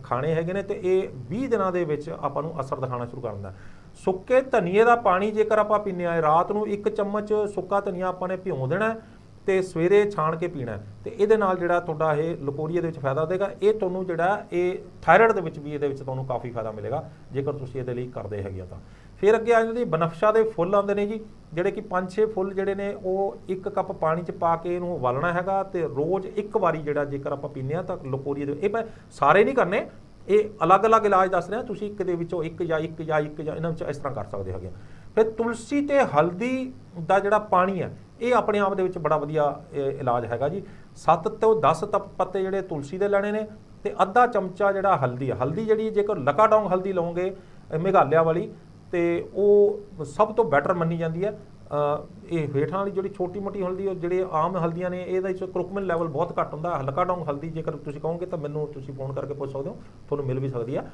ਖਾਣੇ ਹੈਗੇ ਨੇ ਤੇ ਇਹ 20 ਦਿਨਾਂ ਦੇ ਵਿੱਚ ਆਪਾਂ ਨੂੰ ਅਸਰ ਦਿਖਾਉਣਾ ਸ਼ੁਰੂ ਕਰ ਦਿੰਦਾ ਸੁੱਕੇ ਧਨੀਏ ਦਾ ਪਾਣੀ ਜੇਕਰ ਆਪਾਂ ਪੀਂਦੇ ਆ ਰਾਤ ਨੂੰ ਇੱਕ ਚਮਚ ਸੁੱਕਾ ਧਨੀਆ ਆਪਾਂ ਨੇ ਭਿਉਂ ਦੇਣਾ ਹੈ ਤੇ ਸਵੇਰੇ ਛਾਣ ਕੇ ਪੀਣਾ ਹੈ। ਤੇ ਇਹਦੇ ਨਾਲ ਜਿਹੜਾ ਤੁਹਾਡਾ ਇਹ ਲਕੋਰੀਆ ਦੇ ਵਿੱਚ ਫਾਇਦਾ ਦੇਗਾ। ਇਹ ਤੁਹਾਨੂੰ ਜਿਹੜਾ ਇਹ ਥਾਇਰਾਇਡ ਦੇ ਵਿੱਚ ਵੀ ਇਹਦੇ ਵਿੱਚ ਤੁਹਾਨੂੰ ਕਾਫੀ ਫਾਇਦਾ ਮਿਲੇਗਾ। ਜੇਕਰ ਤੁਸੀਂ ਇਹਦੇ ਲਈ ਕਰਦੇ ਹੈਗੇ ਆ ਤਾਂ। ਫਿਰ ਅੱਗੇ ਆ ਜਾਂਦੀ, ਬਨਫਸ਼ਾ ਦੇ ਫੁੱਲ ਆਉਂਦੇ ਨੇ ਜੀ, ਜਿਹੜੇ ਕਿ 5-6 ਫੁੱਲ ਜਿਹੜੇ ਨੇ, ਉਹ ਇੱਕ ਕੱਪ ਪਾਣੀ ਚ ਪਾ ਕੇ ਇਹਨੂੰ ਉਬਾਲਣਾ ਹੈਗਾ ਤੇ ਰੋਜ਼ ਇੱਕ ਵਾਰੀ ਜਿਹੜਾ ਜੇਕਰ ਆਪਾਂ ਪੀਂਦੇ ਆ ਤਾਂ ਲਕੋਰੀਆ ਦੇ ਇਹ ਮੈਂ ਸਾਰੇ ਨਹੀਂ ਕਰਨੇ, ਇਹ ਅਲੱਗ-ਅਲੱਗ ਇਲਾਜ ਦੱਸ ਰਿਹਾ, ਤੁਸੀਂ ਇੱਕ ਦੇ ਵਿੱਚੋਂ ਇੱਕ ਜਾਂ ਇੱਕ ਜਾਂ ਇੱਕ ਜਾਂ ਇਹਨਾਂ ਵਿੱਚ ਇਸ ਤਰ੍ਹਾਂ ਕਰ ਸਕਦੇ ਹੈਗੇ ਫਿਰ ਤੁਲਸੀ ਤੇ ਹਲਦੀ ਦਾ ਜਿਹੜਾ ਪਾਣੀ ਹੈ, ਇਹ ਆਪਣੇ ਆਪ ਦੇ ਵਿੱਚ ਬੜਾ ਵਧੀਆ ਇਲਾਜ ਹੈਗਾ ਜੀ। 7 ਤੋਂ 10 ਤਪ ਪੱਤੇ ਜਿਹੜੇ ਤੁਲਸੀ ਦੇ ਲੈਣੇ ਨੇ ਤੇ ਅੱਧਾ ਚਮਚਾ ਜਿਹੜਾ ਹਲਦੀ ਹੈ, ਹਲਦੀ ਜਿਹੜੀ ਜੇਕਰ ਲਕਾਡੋਂਗ ਹਲਦੀ ਲਓਗੇ ਮੇਘਾਲਿਆ ਵਾਲੀ ਤੇ ਉਹ ਸਭ ਤੋਂ ਬੈਟਰ ਮੰਨੀ ਜਾਂਦੀ ਹੈ। ਇਹ ਹੇਠਾਂ ਵਾਲੀ ਜਿਹੜੀ ਛੋਟੀ ਮੋਟੀ ਹਲਦੀ, ਉਹ ਜਿਹੜੇ ਆਮ ਹਲਦੀਆਂ ਨੇ, ਇਹਦੇ ਵਿੱਚ ਕਰਕਮਨ ਲੈਵਲ ਬਹੁਤ ਘੱਟ ਹੁੰਦਾ ਲਕਾਡੋਂਗ ਹਲਦੀ ਜੇਕਰ ਤੁਸੀਂ ਕਹੋਗੇ ਤਾਂ ਮੈਨੂੰ ਤੁਸੀਂ ਫੋਨ ਕਰਕੇ ਪੁੱਛ ਸਕਦੇ ਹੋ, ਤੁਹਾਨੂੰ ਮਿਲ ਵੀ ਸਕਦੀ ਆ।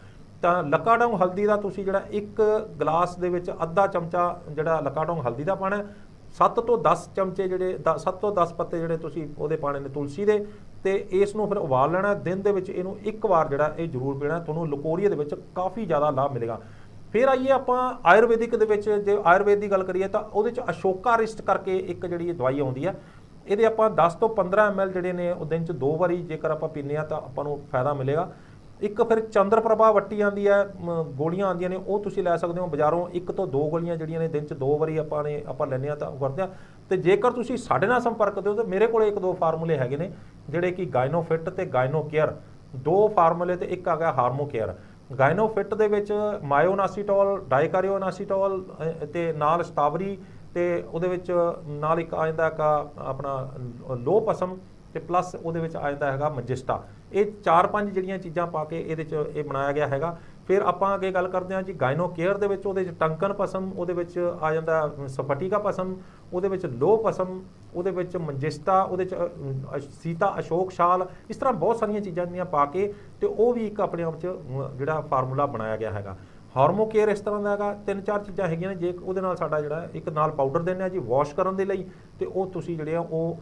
ਤਾਂ ਲਕਾਡੋਂਗ ਹਲਦੀ ਦਾ ਤੁਸੀਂ ਜਿਹੜਾ ਇੱਕ ਗਲਾਸ ਦੇ ਵਿੱਚ ਅੱਧਾ ਚਮਚਾ ਜਿਹੜਾ ਲਕਾਡੋਂਗ ਹਲਦੀ ਦਾ ਪਾਣਾ 7 ਤੋਂ 10 ਚਮਚੇ ਜਿਹੜੇ 7 ਤੋਂ 10 ਪੱਤੇ ਜਿਹੜੇ ਤੁਸੀਂ ਉਹਦੇ ਪਾਣੇ ਨੇ ਤੁਲਸੀ ਦੇ। ਤੇ ਇਸ ਨੂੰ ਫਿਰ ਉਬਾਲ ਲੈਣਾ ਦਿਨ ਦੇ ਵਿੱਚ ਇਹਨੂੰ ਇੱਕ ਵਾਰ ਜਿਹੜਾ ਇਹ ਜ਼ਰੂਰ ਪੀਣਾ ਤੁਹਾਨੂੰ ਲਕੋਰੀਆ ਦੇ ਵਿੱਚ ਕਾਫੀ ਜ਼ਿਆਦਾ ਲਾਭ ਮਿਲੇਗਾ। ਫਿਰ ਆਈਏ ਆਪਾਂ ਆਯੁਰਵੈਦਿਕ ਦੇ ਵਿੱਚ, ਜੇ ਆਯੁਰਵੇਦ ਦੀ ਗੱਲ ਕਰੀਏ ਤਾਂ ਉਹਦੇ ਚ ਅਸ਼ੋਕਾ ਰਿਸਟ ਕਰਕੇ ਇੱਕ ਜਿਹੜੀ ਦਵਾਈ ਆਉਂਦੀ ਆ ਇਹਦੇ ਆਪਾਂ 10 ਤੋਂ 15 ml ਜਿਹੜੇ ਨੇ ਉਹ ਦਿਨ ਚ ਦੋ ਵਾਰੀ ਜੇਕਰ ਆਪਾਂ ਪੀਂਦੇ ਆ ਤਾਂ ਆਪਾਂ ਨੂੰ ਫਾਇਦਾ ਮਿਲੇਗਾ। ਇੱਕ ਫਿਰ ਚੰਦਰ ਪ੍ਰਭਾ ਵੱਟੀ ਆਂਦੀ ਹੈ ਗੋਲੀਆਂ ਆਉਂਦੀਆਂ ਨੇ, ਉਹ ਤੁਸੀਂ ਲੈ ਸਕਦੇ ਹੋ ਬਾਜ਼ਾਰੋਂ, ਇੱਕ ਤੋਂ ਦੋ ਗੋਲੀਆਂ ਜਿਹੜੀਆਂ ਨੇ ਦਿਨ ਚ ਦੋ ਵਾਰੀ ਆਪਾਂ ਨੇ, ਆਪਾਂ ਲੈਂਦੇ ਆ ਤਾਂ ਉਹ ਕਰਦੇ ਆ ਤੇ ਜੇਕਰ ਤੁਸੀਂ ਸਾਡੇ ਨਾਲ ਸੰਪਰਕ ਕਰਦੇ ਹੋ ਤਾਂ ਮੇਰੇ ਕੋਲੇ ਇੱਕ ਦੋ ਫਾਰਮੂਲੇ ਹੈਗੇ ਨੇ, ਜਿਹੜੇ ਕਿ ਗਾਇਨੋਫਿਟ ਤੇ ਗਾਇਨੋ ਕੇਅਰ ਦੋ ਫਾਰਮੂਲੇ ਤੇ ਇੱਕ ਆ ਗਿਆ ਹਾਰਮੋ ਕੇਅਰ ਗਾਇਨੋਫਿਟ ਦੇ ਵਿੱਚ ਮਾਇਓਨਾਸੀਟੋਲ ਡਾਈਕਾਰੀਓਨਾਸੀਟੋਲ ਅ, ਤੇ ਨਾਲ ਸਟਾਵਰੀ ਤੇ ਉਹਦੇ ਵਿੱਚ ਨਾਲ ਇੱਕ ਆ ਜਾਂਦਾ ਹੈਗਾ ਆਪਣਾ ਲੋ ਪਸਮ ਤੇ ਪਲੱਸ ਉਹਦੇ ਵਿੱਚ ਆ ਜਾਂਦਾ ਹੈਗਾ ਮਜਿਸਟਾ। ਇਹ ਚਾਰ ਪੰਜ ਜਿਹੜੀਆਂ ਚੀਜ਼ਾਂ ਪਾ ਕੇ ਇਹਦੇ ਚ ਇਹ ਬਣਾਇਆ ਗਿਆ ਹੈਗਾ। ਫਿਰ ਆਪਾਂ ਅੱਗੇ ਗੱਲ ਕਰਦੇ ਹਾਂ ਜੀ ਗਾਇਨੋ ਕੇਅਰ ਦੇ ਵਿੱਚ, ਉਹਦੇ ਚ ਟੰਕਨ ਪਸਮ ਉਹਦੇ ਵਿੱਚ ਆ ਜਾਂਦਾ ਸਫਟਿਕਾ ਪਸਮ ਉਹਦੇ ਵਿੱਚ ਲੋਹ ਪਸਮ ਉਹਦੇ ਵਿੱਚ ਮੰਜਿਸਟਾ, ਉਹਦੇ ਚ ਸੀਤਾ ਅਸ਼ੋਕ ਸ਼ਾਲ ਇਸ ਤਰ੍ਹਾਂ ਬਹੁਤ ਸਾਰੀਆਂ ਚੀਜ਼ਾਂ ਦੀਆਂ ਪਾ ਕੇ ਤੇ ਉਹ ਵੀ ਇੱਕ ਆਪਣੇ ਆਪ ਚ ਜਿਹੜਾ ਫਾਰਮੂਲਾ ਬਣਾਇਆ ਗਿਆ ਹੈਗਾ। ਹਾਰਮੋ ਕੇਅਰ ਇਸ ਤਰ੍ਹਾਂ ਦਾ ਹੈਗਾ, ਤਿੰਨ ਚਾਰ ਚੀਜ਼ਾਂ ਹੈਗੀਆਂ ਨੇ, ਜੇ ਉਹਦੇ ਨਾਲ ਸਾਡਾ ਜਿਹੜਾ ਇੱਕ ਨਾਲ ਪਾਊਡਰ ਦਿੰਦੇ ਆ ਜੀ ਵਾਸ਼ ਕਰਨ ਦੇ ਲਈ ਤੇ ਉਹ ਤੁਸੀਂ ਜਿਹੜੇ ਆ, ਉਹ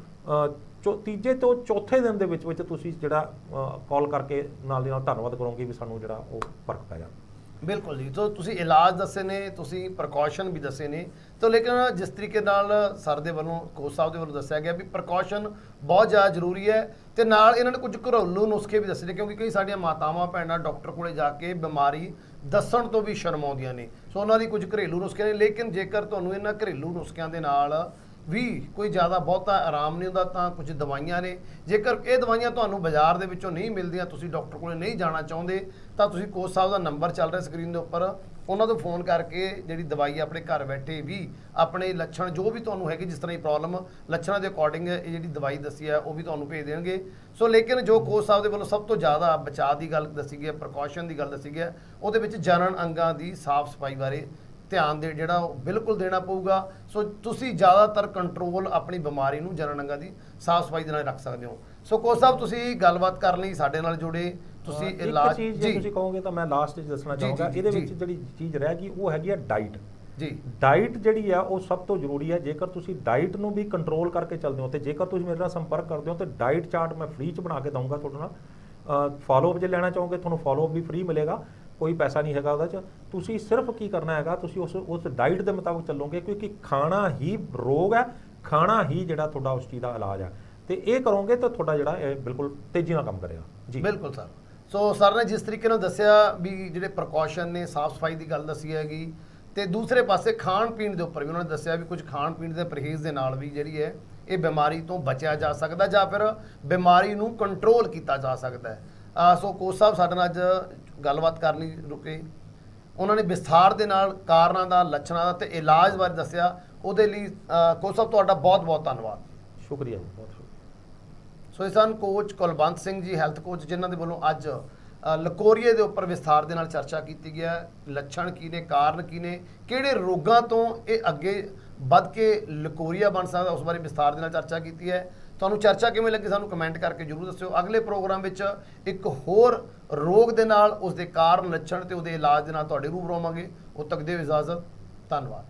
ਚੋ, ਤੀਜੇ ਤੋਂ ਚੌਥੇ ਦਿਨ ਦੇ ਵਿੱਚ ਵਿੱਚ ਤੁਸੀਂ ਜਿਹੜਾ ਕਾਲ ਕਰਕੇ ਨਾਲ ਦੀ ਨਾਲ ਧੰਨਵਾਦ ਕਰੋਗੇ ਵੀ ਸਾਨੂੰ ਜਿਹੜਾ ਉਹ ਫ਼ਰਕ ਪੈ ਗਿਆ ਬਿਲਕੁਲ ਜੀ। ਤੋਂ ਤੁਸੀਂ ਇਲਾਜ ਦੱਸੇ ਨੇ, ਤੁਸੀਂ ਪ੍ਰੀਕਾਸ਼ਨ ਵੀ ਦੱਸੇ ਨੇ, ਤਾਂ ਲੇਕਿਨ ਜਿਸ ਤਰੀਕੇ ਨਾਲ ਸਰ ਦੇ ਵੱਲੋਂ ਕੋਚ ਸਾਹਿਬ ਦੇ ਵੱਲੋਂ ਦੱਸਿਆ ਗਿਆ ਵੀ ਪ੍ਰੀਕਾਸ਼ਨ ਬਹੁਤ ਜ਼ਿਆਦਾ ਜ਼ਰੂਰੀ ਹੈ ਤੇ ਨਾਲ ਇਹਨਾਂ ਨੇ ਕੁਝ ਘਰੇਲੂ ਨੁਸਖੇ ਵੀ ਦੱਸੇ ਨੇ, ਕਿਉਂਕਿ ਕਈ ਸਾਡੀਆਂ ਮਾਤਾਵਾਂ, ਭੈਣਾਂ ਡਾਕਟਰ ਕੋਲੇ ਜਾ ਕੇ ਬਿਮਾਰੀ ਦੱਸਣ ਤੋਂ ਵੀ ਸ਼ਰਮਾਉਂਦੀਆਂ ਨੇ। ਸੋ ਉਹਨਾਂ ਦੀ ਕੁਝ ਘਰੇਲੂ ਨੁਸਖੇ ਨੇ, ਲੇਕਿਨ ਜੇਕਰ ਤੁਹਾਨੂੰ ਇਹਨਾਂ ਘਰੇਲੂ ਨੁਸਖਿਆਂ ਦੇ ਨਾਲ ਵੀ ਕੋਈ ਜ਼ਿਆਦਾ ਬਹੁਤਾ ਆਰਾਮ ਨਹੀਂ ਹੁੰਦਾ ਤਾਂ ਕੁਝ ਦਵਾਈਆਂ ਨੇ। ਜੇਕਰ ਇਹ ਦਵਾਈਆਂ ਤੁਹਾਨੂੰ ਬਾਜ਼ਾਰ ਦੇ ਵਿੱਚੋਂ ਨਹੀਂ ਮਿਲਦੀਆਂ, ਤੁਸੀਂ ਡਾਕਟਰ ਕੋਲੇ ਨਹੀਂ ਜਾਣਾ ਚਾਹੁੰਦੇ, ਤਾਂ ਤੁਸੀਂ ਕੋਚ ਸਾਹਿਬ ਦਾ ਨੰਬਰ ਚੱਲ ਰਿਹਾ ਸਕਰੀਨ ਦੇ ਉੱਪਰ। ਉਹਨਾਂ ਤੋਂ ਫੋਨ ਕਰਕੇ ਜਿਹੜੀ ਦਵਾਈ ਆਪਣੇ ਘਰ ਬੈਠੇ ਵੀ ਆਪਣੇ ਲੱਛਣ ਜੋ ਵੀ ਤੁਹਾਨੂੰ ਹੈਗੇ, ਜਿਸ ਤਰ੍ਹਾਂ ਦੀ ਪ੍ਰੋਬਲਮ ਲੱਛਣਾਂ ਦੇ ਅਕੋਰਡਿੰਗ ਇਹ ਜਿਹੜੀ ਦਵਾਈ ਦੱਸੀ ਹੈ, ਉਹ ਵੀ ਤੁਹਾਨੂੰ ਭੇਜ ਦੇਣਗੇ। ਸੋ ਲੇਕਿਨ ਜੋ ਕੋਚ ਸਾਹਿਬ ਦੇ ਵੱਲੋਂ ਸਭ ਤੋਂ ਜ਼ਿਆਦਾ ਬਚਾਅ ਦੀ ਗੱਲ ਦੱਸੀ ਗਈ ਹੈ ਪ੍ਰੀਕਾਸ਼ਨ ਦੀ ਗੱਲ ਦੱਸੀ ਗਈ ਹੈ, ਉਹਦੇ ਵਿੱਚ ਜਨਨ ਅੰਗਾਂ ਦੀ ਸਾਫ਼ ਸਫ਼ਾਈ ਬਾਰੇ ਧਿਆਨ ਦੇ ਜਿਹੜਾ ਉਹ ਬਿਲਕੁਲ ਦੇਣਾ ਪਊਗਾ। ਸੋ ਤੁਸੀਂ ਜ਼ਿਆਦਾਤਰ ਕੰਟਰੋਲ ਆਪਣੀ ਬਿਮਾਰੀ ਨੂੰ ਜਨਨ ਅੰਗਾਂ ਦੀ ਸਾਫ਼ ਸਫ਼ਾਈ ਦੇ ਨਾਲ ਰੱਖ ਸਕਦੇ ਹੋ। ਸੋ ਕੋਚ ਸਾਹਿਬ ਤੁਸੀਂ ਗੱਲਬਾਤ ਕਰਨ ਲਈ ਸਾਡੇ ਨਾਲ ਜੁੜੇ। ਤੁਸੀਂ ਇਲਾਜ ਚੀਜ਼ ਜੇ ਤੁਸੀਂ ਕਹੋਗੇ ਤਾਂ ਮੈਂ ਲਾਸਟ 'ਚ ਦੱਸਣਾ ਜੀ, ਚਾਹਾਂਗਾ। ਜੀ, ਇਹਦੇ ਜੀ। ਵਿੱਚ ਜਿਹੜੀ ਚੀਜ਼ ਰਹਿ ਗਈ ਉਹ ਹੈਗੀ ਆ ਡਾਈਟ ਜੀ। ਡਾਈਟ ਜਿਹੜੀ ਆ ਉਹ ਸਭ ਤੋਂ ਜ਼ਰੂਰੀ ਹੈ ਜੇਕਰ ਤੁਸੀਂ ਡਾਈਟ ਨੂੰ ਵੀ ਕੰਟਰੋਲ ਕਰਕੇ ਚੱਲਦੇ ਹੋ ਤੇ ਜੇਕਰ ਤੁਸੀਂ ਮੇਰੇ ਨਾਲ ਸੰਪਰਕ ਕਰਦੇ ਹੋ ਤੇ ਡਾਈਟ ਚਾਰਟ ਮੈਂ ਫ੍ਰੀ ਚ ਬਣਾ ਕੇ ਦਊਂਗਾ ਤੁਹਾਡੇ ਨਾਲ। ਫਾਲੋਅਪ ਜੇ ਲੈਣਾ ਚਾਹੋਗੇ ਤੁਹਾਨੂੰ ਫਾਲੋਅਪ ਵੀ ਫ੍ਰੀ ਮਿਲੇਗਾ। ਕੋਈ ਪੈਸਾ ਨਹੀਂ ਹੈਗਾ ਉਹਦਾ ਚ। ਤੁਸੀਂ ਸਿਰਫ ਕੀ ਕਰਨਾ ਹੈਗਾ, ਤੁਸੀਂ ਉਸ ਉਸ ਡਾਈਟ ਦੇ ਮੁਤਾਬਕ ਚੱਲੋਗੇ ਕਿਉਂਕਿ ਖਾਣਾ ਹੀ ਰੋਗ ਹੈ, ਖਾਣਾ ਹੀ ਜਿਹੜਾ ਤੁਹਾਡਾ ਉਸ ਚੀਜ਼ ਦਾ ਇਲਾਜ ਹੈ। ਤੇ ਇਹ ਕਰੋਗੇ ਤਾਂ ਤੁਹਾਡਾ ਜਿਹੜਾ ਇਹ ਬਿਲਕੁਲ ਤੇਜ਼ੀ ਨਾਲ ਕੰਮ ਕਰੇਗਾ। ਜੀ। ਬਿਲਕੁਲ ਸਰ। ਸੋ ਸਰ ਨੇ ਜਿਸ ਤਰੀਕੇ ਨਾਲ ਦੱਸਿਆ ਵੀ ਜਿਹੜੇ ਪ੍ਰੀਕਾਸ਼ਨ ਨੇ, ਸਾਫ਼ ਸਫ਼ਾਈ ਦੀ ਗੱਲ ਦੱਸੀ ਹੈਗੀ, ਤੇ ਦੂਸਰੇ ਪਾਸੇ ਖਾਣ ਪੀਣ ਦੇ ਉੱਪਰ ਵੀ ਉਹਨਾਂ ਨੇ ਦੱਸਿਆ ਵੀ ਕੁਝ ਖਾਣ ਪੀਣ ਦੇ ਪਰਹੇਜ਼ ਦੇ ਨਾਲ ਵੀ ਜਿਹੜੀ ਹੈ, ਇਹ ਬਿਮਾਰੀ ਤੋਂ ਬਚਿਆ ਜਾ ਸਕਦਾ ਜਾਂ ਫਿਰ ਬਿਮਾਰੀ ਨੂੰ ਕੰਟਰੋਲ ਕੀਤਾ ਜਾ ਸਕਦਾ ਹੈ। ਸੋ ਕੋਚ ਸਾਹਿਬ ਸਾਡੇ ਨਾਲ ਅੱਜ ਗੱਲਬਾਤ ਕਰਨ ਲਈ ਰੁਕੇ। ਉਹਨਾਂ ਨੇ ਵਿਸਥਾਰ ਦੇ ਨਾਲ ਕਾਰਨਾਂ ਦਾ ਲੱਛਣਾਂ ਦਾ ਤੇ ਇਲਾਜ ਬਾਰੇ ਦੱਸਿਆ। ਉਹਦੇ ਲਈ ਕੋਚ ਸਾਹਿਬ ਤੁਹਾਡਾ ਬਹੁਤ ਬਹੁਤ ਧੰਨਵਾਦ। ਸ਼ੁਕਰੀਆ ਜੀ ਬਹੁਤ ਸ਼ੁਕਰੀਆ। ਸੋ ਇਹ ਸਨ coach Kulwant Singh ji health coach ਜਿਨ੍ਹਾਂ ਦੇ ਵੱਲੋਂ ਅੱਜ ਲਕੋਰੀਏ ਦੇ ਉੱਪਰ ਵਿਸਥਾਰ ਦੇ ਨਾਲ ਚਰਚਾ ਕੀਤੀ ਗਿਆ। ਲੱਛਣ ਕੀ ਨੇ ਕਾਰਨ ਕੀ ਨੇ ਕਿਹੜੇ ਰੋਗਾਂ ਤੋਂ ਇਹ ਅੱਗੇ ਵੱਧ ਕੇ ਲਕੋਰੀਆ ਬਣ ਸਕਦਾ ਉਸ ਬਾਰੇ ਵਿਸਥਾਰ ਦੇ ਨਾਲ ਚਰਚਾ ਕੀਤੀ ਹੈ। ਤੁਹਾਨੂੰ ਚਰਚਾ ਕਿਵੇਂ ਲੱਗੀ ਸਾਨੂੰ ਕਮੈਂਟ ਕਰਕੇ ਜਰੂਰ ਦੱਸਿਓ। ਅਗਲੇ ਪ੍ਰੋਗਰਾਮ ਵਿੱਚ ਇੱਕ ਹੋਰ ਰੋਗ ਦੇ ਨਾਲ ਉਸ ਦੇ ਕਾਰਨ ਲੱਛਣ ਤੇ ਉਹਦੇ ਇਲਾਜ ਦੇ ਨਾਲ ਤੁਹਾਡੇ ਰੂਬਰੂ ਹੋਵਾਂਗੇ। ਉਦ ਤੱਕ ਦਿਓ ਇਜਾਜ਼ਤ, ਧੰਨਵਾਦ।